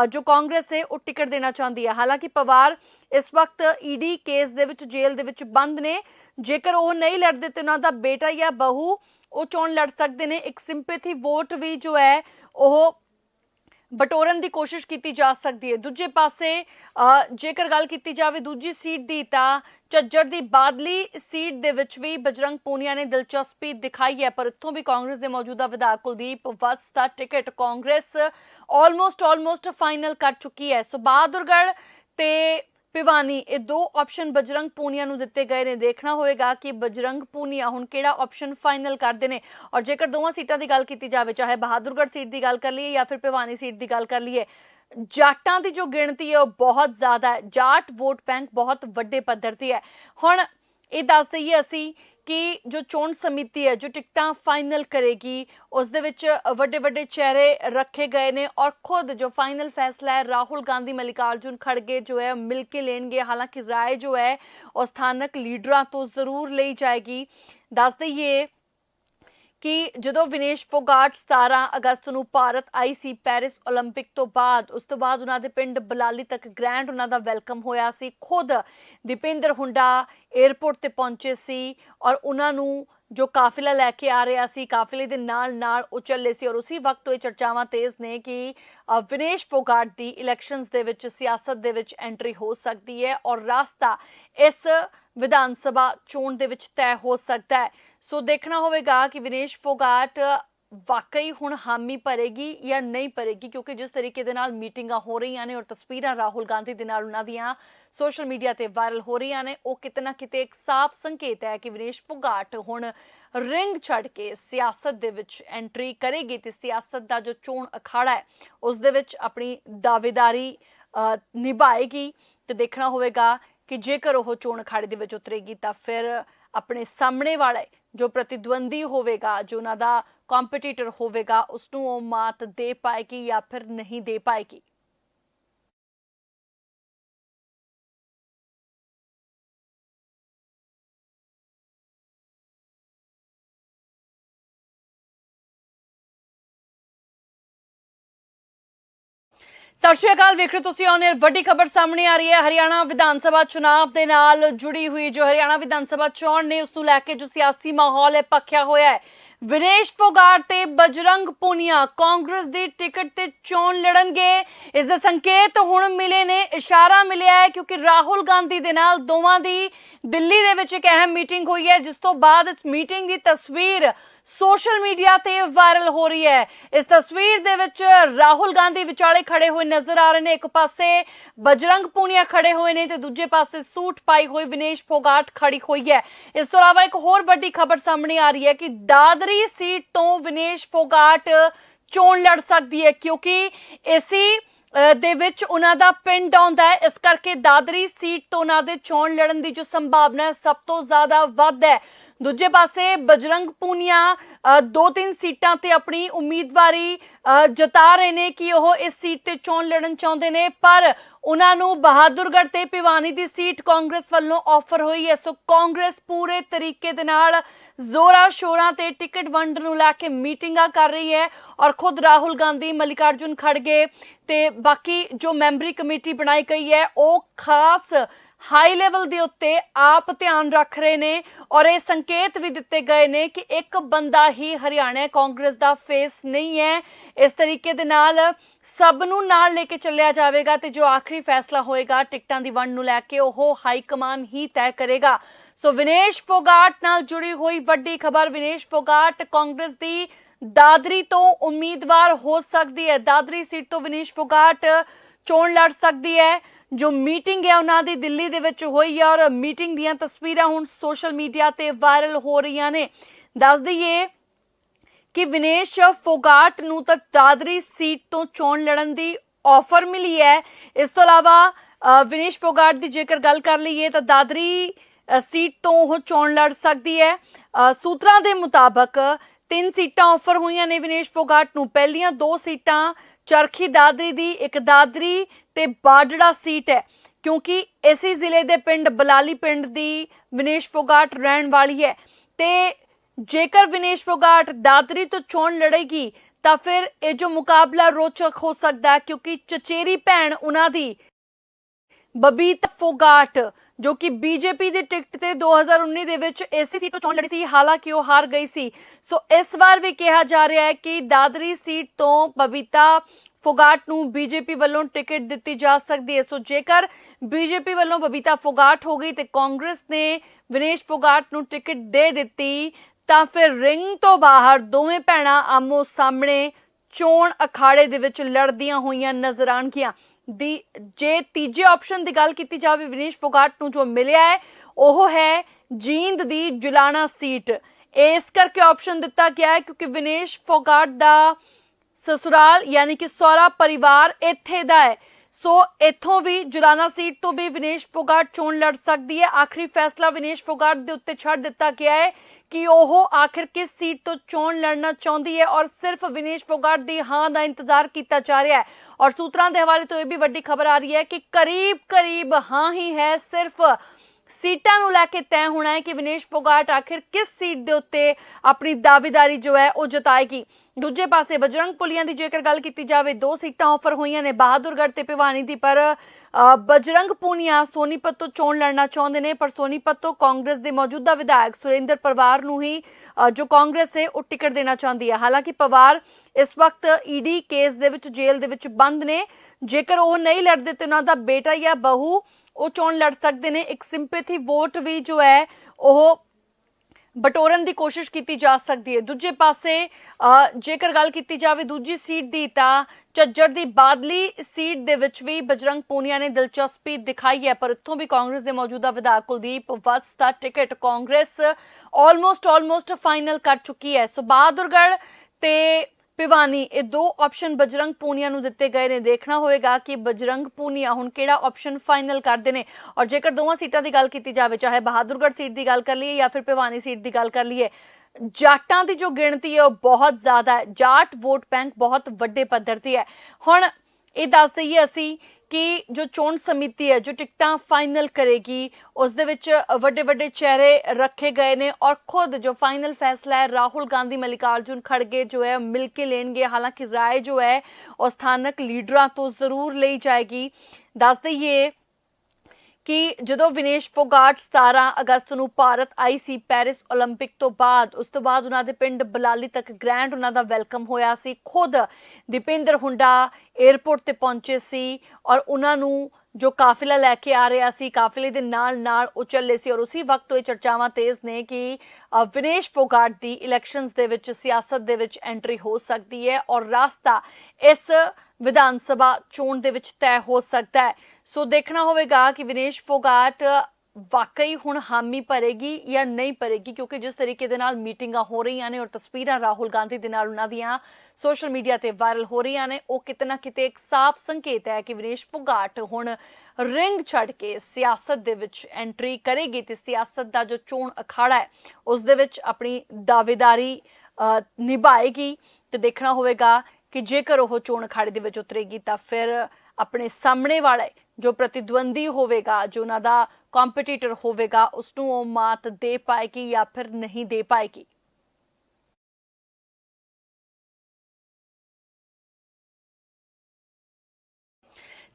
ਜੋ ਕਾਂਗਰਸ ਹੈ, ਉਹ ਟਿਕਟ ਦੇਣਾ ਚਾਹੁੰਦੀ ਹੈ। ਹਾਲਾਂਕਿ ਪਵਾਰ ਇਸ ਵਕਤ ਈਡੀ ਕੇਸ ਦੇ ਵਿੱਚ ਜੇਲ੍ਹ ਦੇ ਵਿੱਚ ਬੰਦ ਨੇ। ਜੇਕਰ ਉਹ ਨਹੀਂ ਲੜਦੇ ਤੇ ਉਹਨਾਂ ਦਾ ਬੇਟਾ ਜਾਂ ਬਹੂ ਉਹ ਚੋਣ ਲੜ ਸਕਦੇ ਨੇ। ਇੱਕ ਸਿੰਪੈਥੀ ਵੋਟ ਵੀ ਜੋ ਹੈ, ਉਹ ਬਟੋਰਨ ਦੀ ਕੋਸ਼ਿਸ਼ ਕੀਤੀ ਜਾ ਸਕਦੀ ਹੈ। ਦੂਜੇ ਪਾਸੇ ਜੇਕਰ ਗੱਲ ਕੀਤੀ ਜਾਵੇ ਦੂਜੀ ਸੀਟ ਦੀ, ਤਾਂ ਝੱਜਰ ਦੀ ਬਾਦਲੀ ਸੀਟ ਦੇ ਵਿੱਚ ਵੀ ਬਜਰੰਗ ਪੂਨੀਆ ਨੇ ਦਿਲਚਸਪੀ ਦਿਖਾਈ ਹੈ। ਪਰ ਇੱਥੋਂ ਵੀ ਕਾਂਗਰਸ ਦੇ ਮੌਜੂਦਾ ਵਿਧਾਇਕ ਕੁਲਦੀਪ ਵਤਸ ਦਾ ticket Congress almost almost final ਕਰ ਚੁੱਕੀ ਹੈ। ਸੋ ਬਹਾਦੁਰਗੜ੍ਹ ਤੇ ਭਿਵਾਨੀ, ਇਹ ਦੋ ਆਪਸ਼ਨ ਬਜਰੰਗ ਪੂਨੀਆ ਨੂੰ ਦਿੱਤੇ ਗਏ ਨੇ। ਦੇਖਣਾ ਹੋਵੇਗਾ ਕਿ ਬਜਰੰਗ ਪੂਨੀਆ ਹੁਣ ਕਿਹੜਾ ਆਪਸ਼ਨ ਫਾਈਨਲ ਕਰਦੇ ਨੇ। ਔਰ ਜੇਕਰ ਦੋਵਾਂ ਸੀਟਾਂ ਦੀ ਗੱਲ ਕੀਤੀ ਜਾਵੇ, ਚਾਹੇ ਬਹਾਦੁਰਗੜ੍ਹ ਸੀਟ ਦੀ ਗੱਲ ਕਰ ਲਈਏ ਜਾਂ ਫਿਰ ਭਿਵਾਨੀ ਸੀਟ ਦੀ ਗੱਲ ਕਰ ਲਈਏ, ਜਾਟਾਂ ਦੀ ਜੋ ਗਿਣਤੀ ਹੈ ਉਹ ਬਹੁਤ ਜ਼ਿਆਦਾ ਹੈ। ਜਾਟ ਵੋਟ ਬੈਂਕ ਬਹੁਤ ਵੱਡੇ ਪੱਧਰ ਤੇ ਹੈ। ਹੁਣ ਇਹ ਦੱਸ ਦਈਏ ਅਸੀਂ ਕਿ ਜੋ ਚੋਣ ਸਮਿਤੀ ਹੈ, ਜੋ ਟਿਕਟਾਂ ਫਾਈਨਲ ਕਰੇਗੀ, ਉਸ ਦੇ ਵਿੱਚ ਵੱਡੇ ਵੱਡੇ ਚਿਹਰੇ ਰੱਖੇ ਗਏ ਨੇ ਔਰ ਖੁਦ ਜੋ ਫਾਈਨਲ ਫੈਸਲਾ ਹੈ, ਰਾਹੁਲ ਗਾਂਧੀ, ਮਲਿਕਾਰਜੁਨ ਖੜਗੇ ਜੋ ਹੈ ਮਿਲ ਕੇ ਲੈਣਗੇ। ਹਾਲਾਂਕਿ ਰਾਏ ਜੋ ਹੈ, ਉਹ ਸਥਾਨਕ ਲੀਡਰਾਂ ਤੋਂ ਜ਼ਰੂਰ ਲਈ ਜਾਏਗੀ। ਦੱਸ ਦਈਏ ਕਿ ਜਦੋਂ ਵਿਨੇਸ਼ ਫੋਗਾਟ 17 ਅਗਸਤ ਨੂੰ ਭਾਰਤ ਆਈ ਸੀ ਪੈਰਿਸ 올림픽 ਤੋਂ ਬਾਅਦ, ਉਸ ਤੋਂ ਬਾਅਦ ਉਹਨਾਂ ਦੇ ਪਿੰਡ ਬਲਾਲੀ ਤੱਕ ਗ੍ਰੈਂਡ ਉਹਨਾਂ ਦਾ ਵੈਲਕਮ ਹੋਇਆ ਸੀ। ਖੁਦ ਦੀਪਿੰਦਰ ਹੁੰਡਾ 에어ਪੋਰਟ ਤੇ ਪਹੁੰਚੇ ਸੀ ਔਰ ਉਹਨਾਂ ਨੂੰ ਜੋ ਕਾਫਿਲਾ ਲੈ ਕੇ ਆ ਰਿਹਾ ਸੀ, ਕਾਫਿਲੇ ਦੇ ਨਾਲ ਨਾਲ ਉਹ ਚੱਲੇ ਸੀ ਔਰ ਉਸੇ ਵਕਤ ਉਹ ਚਰਚਾਵਾਂ ਤੇਜ਼ ਨੇ ਕਿ ਵਿਨੇਸ਼ ਫੋਗਾਟ ਦੀ ਇਲੈਕਸ਼ਨਸ ਦੇ ਵਿੱਚ ਸਿਆਸਤ ਦੇ ਵਿੱਚ ਐਂਟਰੀ ਹੋ ਸਕਦੀ ਹੈ ਔਰ ਰਾਸਤਾ ਇਸ ਵਿਧਾਨ ਸਭਾ ਚੋਣ ਦੇ ਵਿੱਚ ਤੈਅ ਹੋ ਸਕਦਾ ਹੈ। ਸੋ ਦੇਖਣਾ ਹੋਵੇਗਾ ਕਿ ਵਿਨੇਸ਼ ਫੋਗਾਟ ਵਾਕਈ ਹੁਣ ਹਾਮੀ ਭਰੇਗੀ ਜਾਂ ਨਹੀਂ ਭਰੇਗੀ, ਕਿਉਂਕਿ ਜਿਸ ਤਰੀਕੇ ਦੇ ਨਾਲ ਮੀਟਿੰਗਾਂ ਹੋ ਰਹੀਆਂ ਨੇ ਔਰ ਤਸਵੀਰਾਂ ਰਾਹੁਲ ਗਾਂਧੀ ਦੇ ਨਾਲ ਉਹਨਾਂ ਦੀਆਂ ਸੋਸ਼ਲ ਮੀਡੀਆ ਤੇ ਵਾਇਰਲ ਹੋ ਰਹੀਆਂ ਨੇ, ਉਹ ਕਿਤਨਾ ਕਿਤੇ ਇੱਕ ਸਾਫ਼ ਸੰਕੇਤ ਹੈ ਕਿ ਵਿਨੇਸ਼ ਫੋਗਾਟ ਹੁਣ ਰਿੰਗ ਛੱਡ ਕੇ ਸਿਆਸਤ ਦੇ ਵਿੱਚ ਐਂਟਰੀ ਕਰੇਗੀ ਤੇ ਸਿਆਸਤ ਦਾ ਜੋ ਚੋਣ ਅਖਾੜਾ ਹੈ, ਉਸ ਦੇ ਵਿੱਚ ਆਪਣੀ ਦਾਅਵੇਦਾਰੀ ਨਿਭਾਏਗੀ ਤੇ ਦੇਖਣਾ ਹੋਵੇਗਾ ਕਿ ਜੇਕਰ ਉਹ ਚੋਣ ਅਖਾੜੇ ਦੇ ਵਿੱਚ ਉਤਰੇਗੀ ਤਾਂ ਫਿਰ ਆਪਣੇ ਸਾਹਮਣੇ ਵਾਲੇ ਜੋ ਪ੍ਰਤੀਦਵੰਦੀ ਹੋਵੇਗਾ, ਜੋ ਉਹਨਾਂ ਦਾ ਕੰਪੀਟੀਟਰ ਹੋਵੇਗਾ ਉਸ ਨੂੰ ਉਹ ਮਾਤ ਦੇ ਪਾਏਗੀ ਜਾਂ ਫਿਰ ਨਹੀਂ ਦੇ ਪਾਏਗੀ। ਸਤਿ ਸ਼੍ਰੀ ਅਕਾਲ, ਵੇਖ ਰਹੇ ਤੁਸੀਂ ਔਨ ਵੱਡੀ ਖਬਰ ਸਾਹਮਣੇ ਆ ਰਹੀ ਹੈ। ਹਰਿਆਣਾ ਵਿਧਾਨ ਸਭਾ ਚੁਣਾਵ ਦੇ ਨਾਲ ਜੁੜੀ ਹੋਈ ਜੋ ਹਰਿਆਣਾ ਵਿਧਾਨ ਸਭਾ ਚੋਣ ਨੇ, ਉਸ ਨੂੰ ਲੈ ਕੇ ਜੋ ਸਿਆਸੀ ਮਾਹੌਲ ਹੈ, ਪੱਖਿਆ ਹੋਇਆ ਹੈ। ਵਿਨੇਸ਼ ਫੋਗਾਟ ਤੇ ਬਜਰੰਗ ਪੁਨੀਆ ਕਾਂਗਰਸ ਦੀ ਟਿਕਟ ਤੇ ਚੋਣ ਲੜਨਗੇ। ਇਸ ਦੇ ਸੰਕੇਤ ਹੁਣ ਮਿਲੇ ਨੇ, ਇਸ਼ਾਰਾ ਮਿਲਿਆ ਹੈ, ਕਿਉਂਕਿ ਰਾਹੁਲ ਗਾਂਧੀ ਦੇ ਨਾਲ ਦੋਵਾਂ ਦੀ ਦਿੱਲੀ ਦੇ ਵਿੱਚ ਇੱਕ ਅਹਿਮ ਮੀਟਿੰਗ ਹੋਈ ਹੈ, ਜਿਸ ਤੋਂ ਬਾਅਦ ਇਸ ਮੀਟਿੰਗ ਦੀ ਤਸਵੀਰ ਸੋਸ਼ਲ ਮੀਡੀਆ ਤੇ ਵਾਇਰਲ ਹੋ ਰਹੀ ਹੈ। ਇਸ ਤਸਵੀਰ ਦੇ ਵਿੱਚ ਰਾਹੁਲ ਗਾਂਧੀ ਵਿਚਾਲੇ ਖੜੇ ਹੋਏ ਨਜ਼ਰ ਆ ਰਹੇ ਨੇ। ਇੱਕ ਪਾਸੇ ਬਜਰੰਗ ਪੂਨੀਆ ਖੜੇ ਹੋਏ ਨੇ ਤੇ ਦੂਜੇ ਪਾਸੇ ਸੂਟ ਪਾਈ ਹੋਈ ਵਿਨੇਸ਼ ਫੋਗਾਟ ਖੜੀ ਹੋਈ ਹੈ। ਇਸ ਤੋਂ ਇਲਾਵਾ ਇੱਕ ਹੋਰ ਵੱਡੀ ਖਬਰ ਸਾਹਮਣੇ ਆ ਰਹੀ ਹੈ ਕਿ ਦਾਦਰੀ ਸੀਟ ਤੋਂ ਵਿਨੇਸ਼ ਫੋਗਾਟ ਚੋਣ ਲੜ ਸਕਦੀ ਹੈ ਕਿਉਂਕਿ ਇਸੀ ਦੇ ਵਿੱਚ ਉਹਨਾਂ ਦਾ ਪਿੰਡ ਆਉਂਦਾ ਹੈ। ਇਸ ਕਰਕੇ ਦਾਦਰੀ ਸੀਟ ਤੋਂ ਉਹਨਾਂ ਦੇ ਚੋਣ ਲੜਨ ਦੀ ਜੋ ਸੰਭਾਵਨਾ ਸਭ ਤੋਂ ਜ਼ਿਆਦਾ ਵੱਧ ਹੈ। ਦੂਜੇ ਪਾਸੇ ਬਜਰੰਗ ਪੂਨੀਆ ਦੋ ਤਿੰਨ ਸੀਟਾਂ ਤੇ ਆਪਣੀ ਉਮੀਦਵਾਰੀ ਜਤਾ ਰਹੇ ਨੇ ਕਿ ਉਹ ਇਸ ਸੀਟ ਤੇ ਚੋਣ ਲੜਨ ਚਾਹੁੰਦੇ ਨੇ, ਪਰ ਉਹਨਾਂ ਨੂੰ ਬਹਾਦੁਰਗੜ੍ਹ ਤੇ ਪਿਵਾਨੀ ਦੀ ਸੀਟ ਕਾਂਗਰਸ ਵੱਲੋਂ ਆਫਰ ਹੋਈ ਹੈ। ਸੋ ਕਾਂਗਰਸ ਪੂਰੇ ਤਰੀਕੇ ਦੇ ਨਾਲ ਜ਼ੋਰਾ ਸ਼ੋਰਾਂ ਤੇ ਟਿਕਟ ਵੰਡ ਨੂੰ ਲੈ ਕੇ ਮੀਟਿੰਗਾਂ ਕਰ ਰਹੀ ਹੈ ਔਰ ਖੁਦ ਰਾਹੁਲ ਗਾਂਧੀ, ਮਲਿਕਾਰਜੁਨ ਖੜਗੇ ਤੇ ਬਾਕੀ ਜੋ ਮੈਂਬਰੀ ਕਮੇਟੀ ਬਣਾਈ ਗਈ ਹੈ, ਉਹ ਖਾਸ ਹਾਈ ਲੈਵਲ ਦੇ ਉੱਤੇ ਆਪ ਧਿਆਨ ਰੱਖ ਰਹੇ ਨੇ ਔਰ ਇਹ ਸੰਕੇਤ ਵੀ ਦਿੱਤੇ ਗਏ ਨੇ ਕਿ ਇੱਕ ਬੰਦਾ ਹੀ ਹਰਿਆਣਾ ਕਾਂਗਰਸ ਦਾ ਫੇਸ ਨਹੀਂ ਹੈ। ਇਸ ਤਰੀਕੇ ਦੇ ਨਾਲ ਸਭ ਨੂੰ ਨਾਲ ਲੈ ਕੇ ਚੱਲਿਆ ਜਾਵੇਗਾ ਤੇ ਜੋ ਆਖਰੀ ਫੈਸਲਾ ਹੋਏਗਾ, ਟਿਕਟਾਂ ਦੀ ਵੰਡ ਨੂੰ ਲੈ ਕੇ ਉਹ ਹਾਈ ਕਮਾਨ ਹੀ ਤੈਅ ਕਰੇਗਾ। ਸੋ ਵਿਨੇਸ਼ ਫੋਗਾਟ ਨਾਲ ਜੁੜੀ ਹੋਈ ਵੱਡੀ ਖਬਰ, ਵਿਨੇਸ਼ ਫੋਗਾਟ ਕਾਂਗਰਸ ਦੀ ਦਾਦਰੀ ਤੋਂ ਉਮੀਦਵਾਰ ਹੋ ਸਕਦੀ ਹੈ। ਦਾਦਰੀ ਸੀਟ ਤੋਂ ਵਿਨੇਸ਼ ਫੋਗਾਟ ਚੋਣ ਲੜ ਸਕਦੀ ਹੈ। ਜੋ ਮੀਟਿੰਗ ਹੈ ਉਹਨਾਂ ਦੀ ਦਿੱਲੀ ਦੇ ਵਿੱਚ ਹੋਈ ਹੈ ਔਰ ਮੀਟਿੰਗ ਦੀਆਂ ਤਸਵੀਰਾਂ ਹੁਣ ਸੋਸ਼ਲ ਮੀਡੀਆ ਤੇ ਵਾਇਰਲ ਹੋ ਰਹੀਆਂ ਨੇ। ਦੱਸ ਦਈਏ ਕਿ ਵਿਨੇਸ਼ ਫੋਗਾਟ ਨੂੰ ਤਾਂ ਦਾਦਰੀ ਸੀਟ ਤੋਂ ਚੋਣ ਲੜਨ ਦੀ ਆਫਰ ਮਿਲੀ ਹੈ। ਇਸ ਤੋਂ ਇਲਾਵਾ ਵਿਨੇਸ਼ ਫੋਗਾਟ ਦੀ ਜੇਕਰ ਗੱਲ ਕਰ ਲਈਏ ਤਾਂ ਦਾਦਰੀ ਸੀਟ ਤੋਂ ਉਹ ਚੋਣ ਲੜ ਸਕਦੀ ਹੈ। ਸੂਤਰਾਂ ਦੇ ਮੁਤਾਬਕ ਤਿੰਨ ਸੀਟਾਂ ਆਫਰ ਹੋਈਆਂ ਨੇ ਵਿਨੇਸ਼ ਫੋਗਾਟ ਨੂੰ। ਪਹਿਲੀਆਂ ਦੋ ਸੀਟਾਂ ਚਰਖੀ ਦਾਦਰੀ ਦੀ ਇੱਕ ਦਾਦਰੀ ਤੇ ਬਾਡੜਾ ਸੀਟ ਹੈ। ਕਿਉਂਕਿ ਇਸੇ ਜ਼ਿਲ੍ਹੇ ਦੇ ਪਿੰਡ ਬਲਾਲੀ ਪਿੰਡ ਦੀ ਵਿਨੇਸ਼ ਫੋਗਾਟ ਰਹਿਣ ਵਾਲੀ ਹੈ। ਤੇ ਜੇਕਰ ਵਿਨੇਸ਼ ਫੋਗਾਟ ਦਾਦਰੀ ਤੋਂ ਚੋਣ ਲੜੇਗੀ, ਤਾਂ ਫਿਰ ਇਹ ਜੋ ਮੁਕਾਬਲਾ ਰੋਚਕ ਹੋ ਸਕਦਾ ਹੈ, ਕਿਉਂਕਿ ਚਚੇਰੀ ਭੈਣ ਉਹਨਾਂ ਦੀ ਬਬੀਤਾ ਫੋਗਾਟ ਜੋ ਕਿ ਬੀਜੇਪੀ ਦੀ ਟਿਕਟ ਤੇ 2019 ਦੇ ਵਿੱਚ ਇਸੇ ਸੀਟ ਤੋਂ ਚੋਣ ਲੜੀ ਸੀ, ਹਾਲਾਂਕਿ ਉਹ ਹਾਰ ਗਈ ਸੀ। ਸੋ ਇਸ ਵਾਰ ਵੀ ਕਿਹਾ ਜਾ ਰਿਹਾ ਹੈ ਕਿ ਦਾਦਰੀ ਸੀਟ ਤੋਂ ਬਬੀਤਾ ਫੋਗਾਟ ਨੂੰ ਬੀਜੇਪੀ ਵੱਲੋਂ ਟਿਕਟ ਦਿੱਤੀ ਜਾ ਸਕਦੀ ਹੈ। ਸੋ ਜੇਕਰ ਬੀਜੇਪੀ ਵੱਲੋਂ ਬਬੀਤਾ ਫੋਗਾਟ ਹੋ ਗਈ ਤੇ ਕਾਂਗਰਸ ਨੇ ਵਿਨੇਸ਼ ਫੋਗਾਟ ਨੂੰ ਟਿਕਟ ਦੇ ਦਿੱਤੀ, ਤਾਂ ਫਿਰ ਰਿੰਗ ਤੋਂ ਬਾਹਰ ਦੋਵੇਂ ਭੈਣਾਂ ਆਮੋ ਸਾਹਮਣੇ ਚੋਣ ਅਖਾੜੇ ਦੇ ਵਿੱਚ ਲੜਦੀਆਂ ਹੋਈਆਂ ਨਜ਼ਰ ਆਣਗੀਆਂ ਦੀ ਜੇ ਤੀਜੇ ਆਪਸ਼ਨ ਦੀ ਗੱਲ ਕੀਤੀ ਜਾਵੇ ਵਿਨੇਸ਼ ਫੋਗਾਟ ਨੂੰ ਜੋ ਮਿਲਿਆ ਹੈ, ਉਹ ਹੈ ਜੀਂਦ ਦੀ ਜੁਲਾਣਾ ਸੀਟ। ਇਸ ਕਰਕੇ ਆਪਸ਼ਨ ਦਿੱਤਾ ਗਿਆ ਹੈ ਕਿਉਂਕਿ ਵਿਨੇਸ਼ ਫੋਗਾਟ ਦਾ ਸਸੁਰਾਲ ਯਾਨੀ ਕਿ ਸਹੁਰਾ ਪਰਿਵਾਰ ਇੱਥੇ ਦਾ ਹੈ। ਸੋ ਇੱਥੋਂ ਵੀ ਜੁਲਾਨਾ ਸੀਟ ਤੋਂ ਵੀ ਵਿਨੇਸ਼ ਫੋਗਾਟ ਚੋਣ ਲੜ ਸਕਦੀ ਹੈ। ਆਖਰੀ ਫੈਸਲਾ ਵਿਨੇਸ਼ ਫੋਗਾਟ ਦੇ ਉੱਤੇ ਛੱਡ ਦਿੱਤਾ ਗਿਆ ਹੈ ਕਿ ਉਹ ਆਖਿਰ ਕਿਸ ਸੀਟ ਤੋਂ ਚੋਣ ਲੜਨਾ ਚਾਹੁੰਦੀ ਹੈ ਔਰ ਸਿਰਫ ਵਿਨੇਸ਼ ਫੋਗਾਟ ਦੀ ਹਾਂ ਦਾ ਇੰਤਜ਼ਾਰ ਕੀਤਾ ਜਾ ਰਿਹਾ ਹੈ। ਔਰ ਸੂਤਰਾਂ ਦੇ ਹਵਾਲੇ ਤੋਂ ਇਹ ਵੀ ਵੱਡੀ ਖਬਰ ਆ ਰਹੀ ਹੈ ਕਿ ਕਰੀਬ ਕਰੀਬ ਹਾਂ ਹੀ ਹੈ, ਸਿਰਫ ਸੀਟਾਂ ਨੂੰ ਲੈ ਕੇ ਤੈਅ ਹੋਣਾ ਹੈ ਕਿ ਵਿਨੇਸ਼ ਫੋਗਾਟ ਆਖਿਰ ਕਿਸ ਸੀਟ ਦੇ ਉੱਤੇ ਆਪਣੀ ਦਾਅਵੇਦਾਰੀ ਜੋ ਹੈ ਉਹ ਜਤਾਏਗੀ। ਦੂਜੇ ਪਾਸੇ ਬਜਰੰਗ ਪੁਲੀਆਂ ਦੀ ਜੇਕਰ ਗੱਲ ਕੀਤੀ ਜਾਵੇ, ਦੋ ਸੀਟਾਂ ਆਫਰ ਹੋਈਆਂ ਨੇ, ਬਹਾਦੁਰਗੜ੍ਹ ਤੇ ਭਿਵਾਨੀ ਦੀ, ਪਰ ਬਜਰੰਗ ਪੁਨੀਆ ਸੋਨੀਪਤ ਤੋਂ ਚੋਣ ਲੜਨਾ ਚਾਹੁੰਦੇ ਨੇ, ਪਰ ਸੋਨੀਪਤ ਤੋਂ ਕਾਂਗਰਸ ਦੇ ਮੌਜੂਦਾ ਵਿਧਾਇਕ ਸੁਰਿੰਦਰ ਪਰਵਾਰ ਨੂੰ ਹੀ ਜੋ ਕਾਂਗਰਸ ਹੈ, ਉਹ ਟਿਕਟ ਦੇਣਾ ਚਾਹੁੰਦੀ ਹੈ। ਹਾਲਾਂਕਿ ਪਵਾਰ ਇਸ ਵਕਤ ਈਡੀ ਕੇਸ ਦੇ ਵਿੱਚ ਜੇਲ੍ਹ ਦੇ ਵਿੱਚ ਬੰਦ ਨੇ। ਜੇਕਰ ਉਹ ਨਹੀਂ ਲੜਦੇ ਤੇ ਉਹਨਾਂ ਦਾ ਬੇਟਾ ਜਾਂ ਬਹੂ ਉਹ ਚੋਣ ਲੜ ਸਕਦੇ ਨੇ। ਇੱਕ ਸਿੰਪੈਥੀ ਵੋਟ ਵੀ ਜੋ ਹੈ, ਉਹ ਬਟੋਰਨ ਦੀ ਕੋਸ਼ਿਸ਼ ਕੀਤੀ ਜਾ ਸਕਦੀ ਹੈ। ਦੂਜੇ ਪਾਸੇ ਜੇਕਰ ਗੱਲ ਕੀਤੀ ਜਾਵੇ ਦੂਜੀ ਸੀਟ ਦੀ, ਤਾਂ ਝੱਜਰ ਦੀ ਬਾਦਲੀ ਸੀਟ ਦੇ ਵਿੱਚ ਵੀ ਬਜਰੰਗ ਪੂਨੀਆ ਨੇ ਦਿਲਚਸਪੀ ਦਿਖਾਈ ਹੈ। ਪਰ ਇੱਥੋਂ ਵੀ ਕਾਂਗਰਸ ਦੇ ਮੌਜੂਦਾ ਵਿਧਾਇਕ ਕੁਲਦੀਪ ਵਤਸ ਦਾ ticket Congress almost almost final ਕਰ ਚੁੱਕੀ ਹੈ। ਸੋ ਬਹਾਦੁਰਗੜ੍ਹ ਤੇ ਭਿਵਾਨੀ, ਇਹ ਦੋ ਆਪਸ਼ਨ ਬਜਰੰਗ ਪੂਨੀਆ ਨੂੰ ਦਿੱਤੇ ਗਏ ਨੇ। ਦੇਖਣਾ ਹੋਵੇਗਾ ਕਿ ਬਜਰੰਗ ਪੂਨੀਆ ਹੁਣ ਕਿਹੜਾ ਆਪਸ਼ਨ ਫਾਈਨਲ ਕਰਦੇ ਨੇ। ਔਰ ਜੇਕਰ ਦੋਵਾਂ ਸੀਟਾਂ ਦੀ ਗੱਲ ਕੀਤੀ ਜਾਵੇ, ਚਾਹੇ ਬਹਾਦੁਰਗੜ੍ਹ ਸੀਟ ਦੀ ਗੱਲ ਕਰ ਲਈਏ ਜਾਂ ਫਿਰ ਭਿਵਾਨੀ ਸੀਟ ਦੀ ਗੱਲ ਕਰ ਲਈਏ, ਜਾਟਾਂ ਦੀ ਜੋ ਗਿਣਤੀ ਹੈ ਉਹ ਬਹੁਤ ਜ਼ਿਆਦਾ ਹੈ। ਜਾਟ ਵੋਟ ਬੈਂਕ ਬਹੁਤ ਵੱਡੇ ਪੱਧਰ ਤੇ ਹੈ। ਹੁਣ ਇਹ ਦੱਸ ਦਈਏ ਅਸੀਂ ਕਿ ਜੋ ਚੋਣ ਸਮਿਤੀ ਹੈ, ਜੋ ਟਿਕਟਾਂ ਫਾਈਨਲ ਕਰੇਗੀ, ਉਸ ਦੇ ਵਿੱਚ ਵੱਡੇ ਵੱਡੇ ਚਿਹਰੇ ਰੱਖੇ ਗਏ ਨੇ ਔਰ ਖੁਦ ਜੋ ਫਾਈਨਲ ਫੈਸਲਾ ਹੈ, ਰਾਹੁਲ ਗਾਂਧੀ, ਮਲਿਕਾਰਜੁਨ ਖੜਗੇ ਜੋ ਹੈ ਮਿਲ ਕੇ ਲੈਣਗੇ। ਹਾਲਾਂਕਿ ਰਾਏ ਜੋ ਹੈ, ਉਹ ਸਥਾਨਕ ਲੀਡਰਾਂ ਤੋਂ ਜ਼ਰੂਰ ਲਈ ਜਾਏਗੀ। ਦੱਸ ਦਈਏ ਕਿ ਜਦੋਂ ਵਿਨੇਸ਼ ਫੋਗਾਟ 17 ਅਗਸਤ ਨੂੰ ਭਾਰਤ ਆਈ ਸੀ ਪੈਰਿਸ 올림픽 ਤੋਂ ਬਾਅਦ, ਉਸ ਤੋਂ ਬਾਅਦ ਉਹਨਾਂ ਦੇ ਪਿੰਡ ਬਲਾਲੀ ਤੱਕ ਗ੍ਰੈਂਡ ਉਹਨਾਂ ਦਾ ਵੈਲਕਮ ਹੋਇਆ ਸੀ। ਖੁਦ ਦੀਪਿੰਦਰ ਹੁੰਡਾ 에어ਪੋਰਟ ਤੇ ਪਹੁੰਚੇ ਸੀ ਔਰ ਉਹਨਾਂ ਨੂੰ ਜੋ ਕਾਫਿਲਾ ਲੈ ਕੇ ਆ ਰਿਹਾ ਸੀ, ਕਾਫਿਲੇ ਦੇ ਨਾਲ ਨਾਲ ਉਹ ਚੱਲੇ ਸੀ ਔਰ ਉਸੇ ਵਕਤ ਇਹ ਚਰਚਾਵਾਂ ਤੇਜ਼ ਨੇ ਕਿ ਵਿਨੇਸ਼ ਫੋਗਾਟ ਦੀ ਇਲੈਕਸ਼ਨਸ ਦੇ ਵਿੱਚ ਸਿਆਸਤ ਦੇ ਵਿੱਚ ਐਂਟਰੀ ਹੋ ਸਕਦੀ ਹੈ ਔਰ ਰਾਸਤਾ ਇਸ ਵਿਧਾਨ ਸਭਾ ਚੋਣ ਦੇ ਵਿੱਚ ਤੈਅ ਹੋ ਸਕਦਾ ਹੈ। ਸੋ ਦੇਖਣਾ ਹੋਵੇਗਾ ਕਿ ਵਿਨੇਸ਼ ਫੋਗਾਟ ਵਾਕਈ ਹੁਣ ਹਾਮੀ ਭਰੇਗੀ ਜਾਂ ਨਹੀਂ ਭਰੇਗੀ ਕਿਉਂਕਿ ਜਿਸ ਤਰੀਕੇ ਦੇ ਨਾਲ ਮੀਟਿੰਗਾਂ ਹੋ ਰਹੀਆਂ ਨੇ ਔਰ ਤਸਵੀਰਾਂ ਰਾਹੁਲ ਗਾਂਧੀ ਦੇ ਨਾਲ ਉਹਨਾਂ ਦੀਆਂ ਸੋਸ਼ਲ ਮੀਡੀਆ ਤੇ ਵਾਇਰਲ ਹੋ ਰਹੀਆਂ ਨੇ। ਉਹ ਕਿਤੇ ਨਾ ਕਿਤੇ ਇੱਕ ਸਾਫ਼ ਸੰਕੇਤ ਹੈ ਕਿ ਵਿਨੇਸ਼ ਫੋਗਾਟ ਹੁਣ ਰਿੰਗ ਛੱਡ ਕੇ ਸਿਆਸਤ ਦੇ ਵਿੱਚ ਐਂਟਰੀ ਕਰੇਗੀ ਤੇ ਸਿਆਸਤ ਦਾ ਜੋ ਚੋਣ ਅਖਾੜਾ ਹੈ, ਉਸ ਦੇ ਵਿੱਚ ਆਪਣੀ ਦਾਅਵੇਦਾਰੀ ਨਿਭਾਏਗੀ ਤੇ ਦੇਖਣਾ ਹੋਵੇਗਾ ਕਿ ਜੇਕਰ ਉਹ ਚੋਣ ਅਖਾੜੇ ਦੇ ਵਿੱਚ ਉਤਰੇਗੀ ਤਾਂ ਫਿਰ ਆਪਣੇ ਸਾਹਮਣੇ ਵਾਲੇ ਜੋ ਪ੍ਰਤੀਦਵੰਦੀ ਹੋਵੇਗਾ, ਜੋ ਉਹਨਾਂ ਦਾ ਕੰਪੀਟੀਟਰ ਹੋਵੇਗਾ ਉਸ ਨੂੰ ਉਹ ਮਾਤ ਦੇ ਪਾਏਗੀ ਜਾਂ ਫਿਰ ਨਹੀਂ ਦੇ ਪਾਏਗੀ।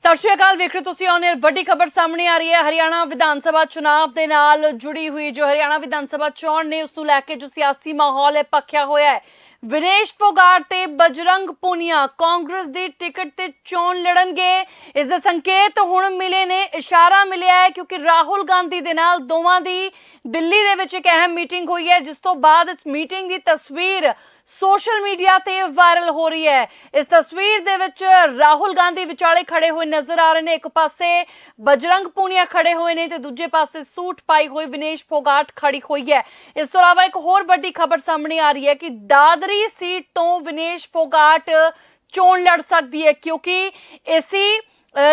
ਸਤਿ ਸ਼੍ਰੀ ਅਕਾਲ, ਵੇਖ ਰਹੇ ਤੁਸੀਂ ਔਨ ਵੱਡੀ ਖਬਰ ਸਾਹਮਣੇ ਆ ਰਹੀ ਹੈ। ਹਰਿਆਣਾ ਵਿਧਾਨ ਸਭਾ ਚੁਣਾਵ ਦੇ ਨਾਲ ਜੁੜੀ ਹੋਈ ਜੋ ਹਰਿਆਣਾ ਵਿਧਾਨ ਸਭਾ ਚੋਣ ਨੇ ਉਸ ਨੂੰ ਲੈ ਕੇ ਜੋ ਸਿਆਸੀ ਮਾਹੌਲ ਹੈ, ਪੱਖਿਆ ਹੋਇਆ ਹੈ। ਵਿਨੇਸ਼ ਫੋਗਾਰ ਤੇ ਬਜਰੰਗ ਪੁਨੀਆ ਕਾਂਗਰਸ ਦੀ ਟਿਕਟ ਤੇ ਚੋਣ ਲੜਨਗੇ। ਇਸ ਦੇ ਸੰਕੇਤ ਹੁਣ ਮਿਲੇ ਨੇ, ਇਸ਼ਾਰਾ ਮਿਲਿਆ ਹੈ ਕਿਉਂਕਿ ਰਾਹੁਲ ਗਾਂਧੀ ਦੇ ਨਾਲ ਦੋਵਾਂ ਦੀ ਦਿੱਲੀ ਦੇ ਵਿੱਚ ਇੱਕ ਅਹਿਮ ਮੀਟਿੰਗ ਹੋਈ ਹੈ, ਜਿਸ ਤੋਂ ਬਾਅਦ ਇਸ ਮੀਟਿੰਗ ਦੀ ਤਸਵੀਰ ਸੋਸ਼ਲ ਮੀਡੀਆ ਤੇ ਵਾਇਰਲ ਹੋ ਰਹੀ ਹੈ। ਇਸ ਤਸਵੀਰ ਦੇ ਵਿੱਚ ਰਾਹੁਲ ਗਾਂਧੀ ਵਿਚਾਲੇ ਖੜੇ ਹੋਏ ਨਜ਼ਰ ਆ ਰਹੇ ਨੇ। ਇੱਕ ਪਾਸੇ ਬਜਰੰਗ ਪੂਨੀਆ ਖੜੇ ਹੋਏ ਨੇ ਤੇ ਦੂਜੇ ਪਾਸੇ ਸੂਟ ਪਾਈ ਹੋਈ ਵਿਨੇਸ਼ ਫੋਗਾਟ ਖੜੀ ਹੋਈ ਹੈ। ਇਸ ਤੋਂ ਇਲਾਵਾ ਇੱਕ ਹੋਰ ਵੱਡੀ ਖਬਰ ਸਾਹਮਣੇ ਆ ਰਹੀ ਹੈ ਕਿ ਦਾਦਰੀ ਸੀਟ ਤੋਂ ਵਿਨੇਸ਼ ਫੋਗਾਟ ਚੋਣ ਲੜ ਸਕਦੀ ਹੈ ਕਿਉਂਕਿ ਇਸੀ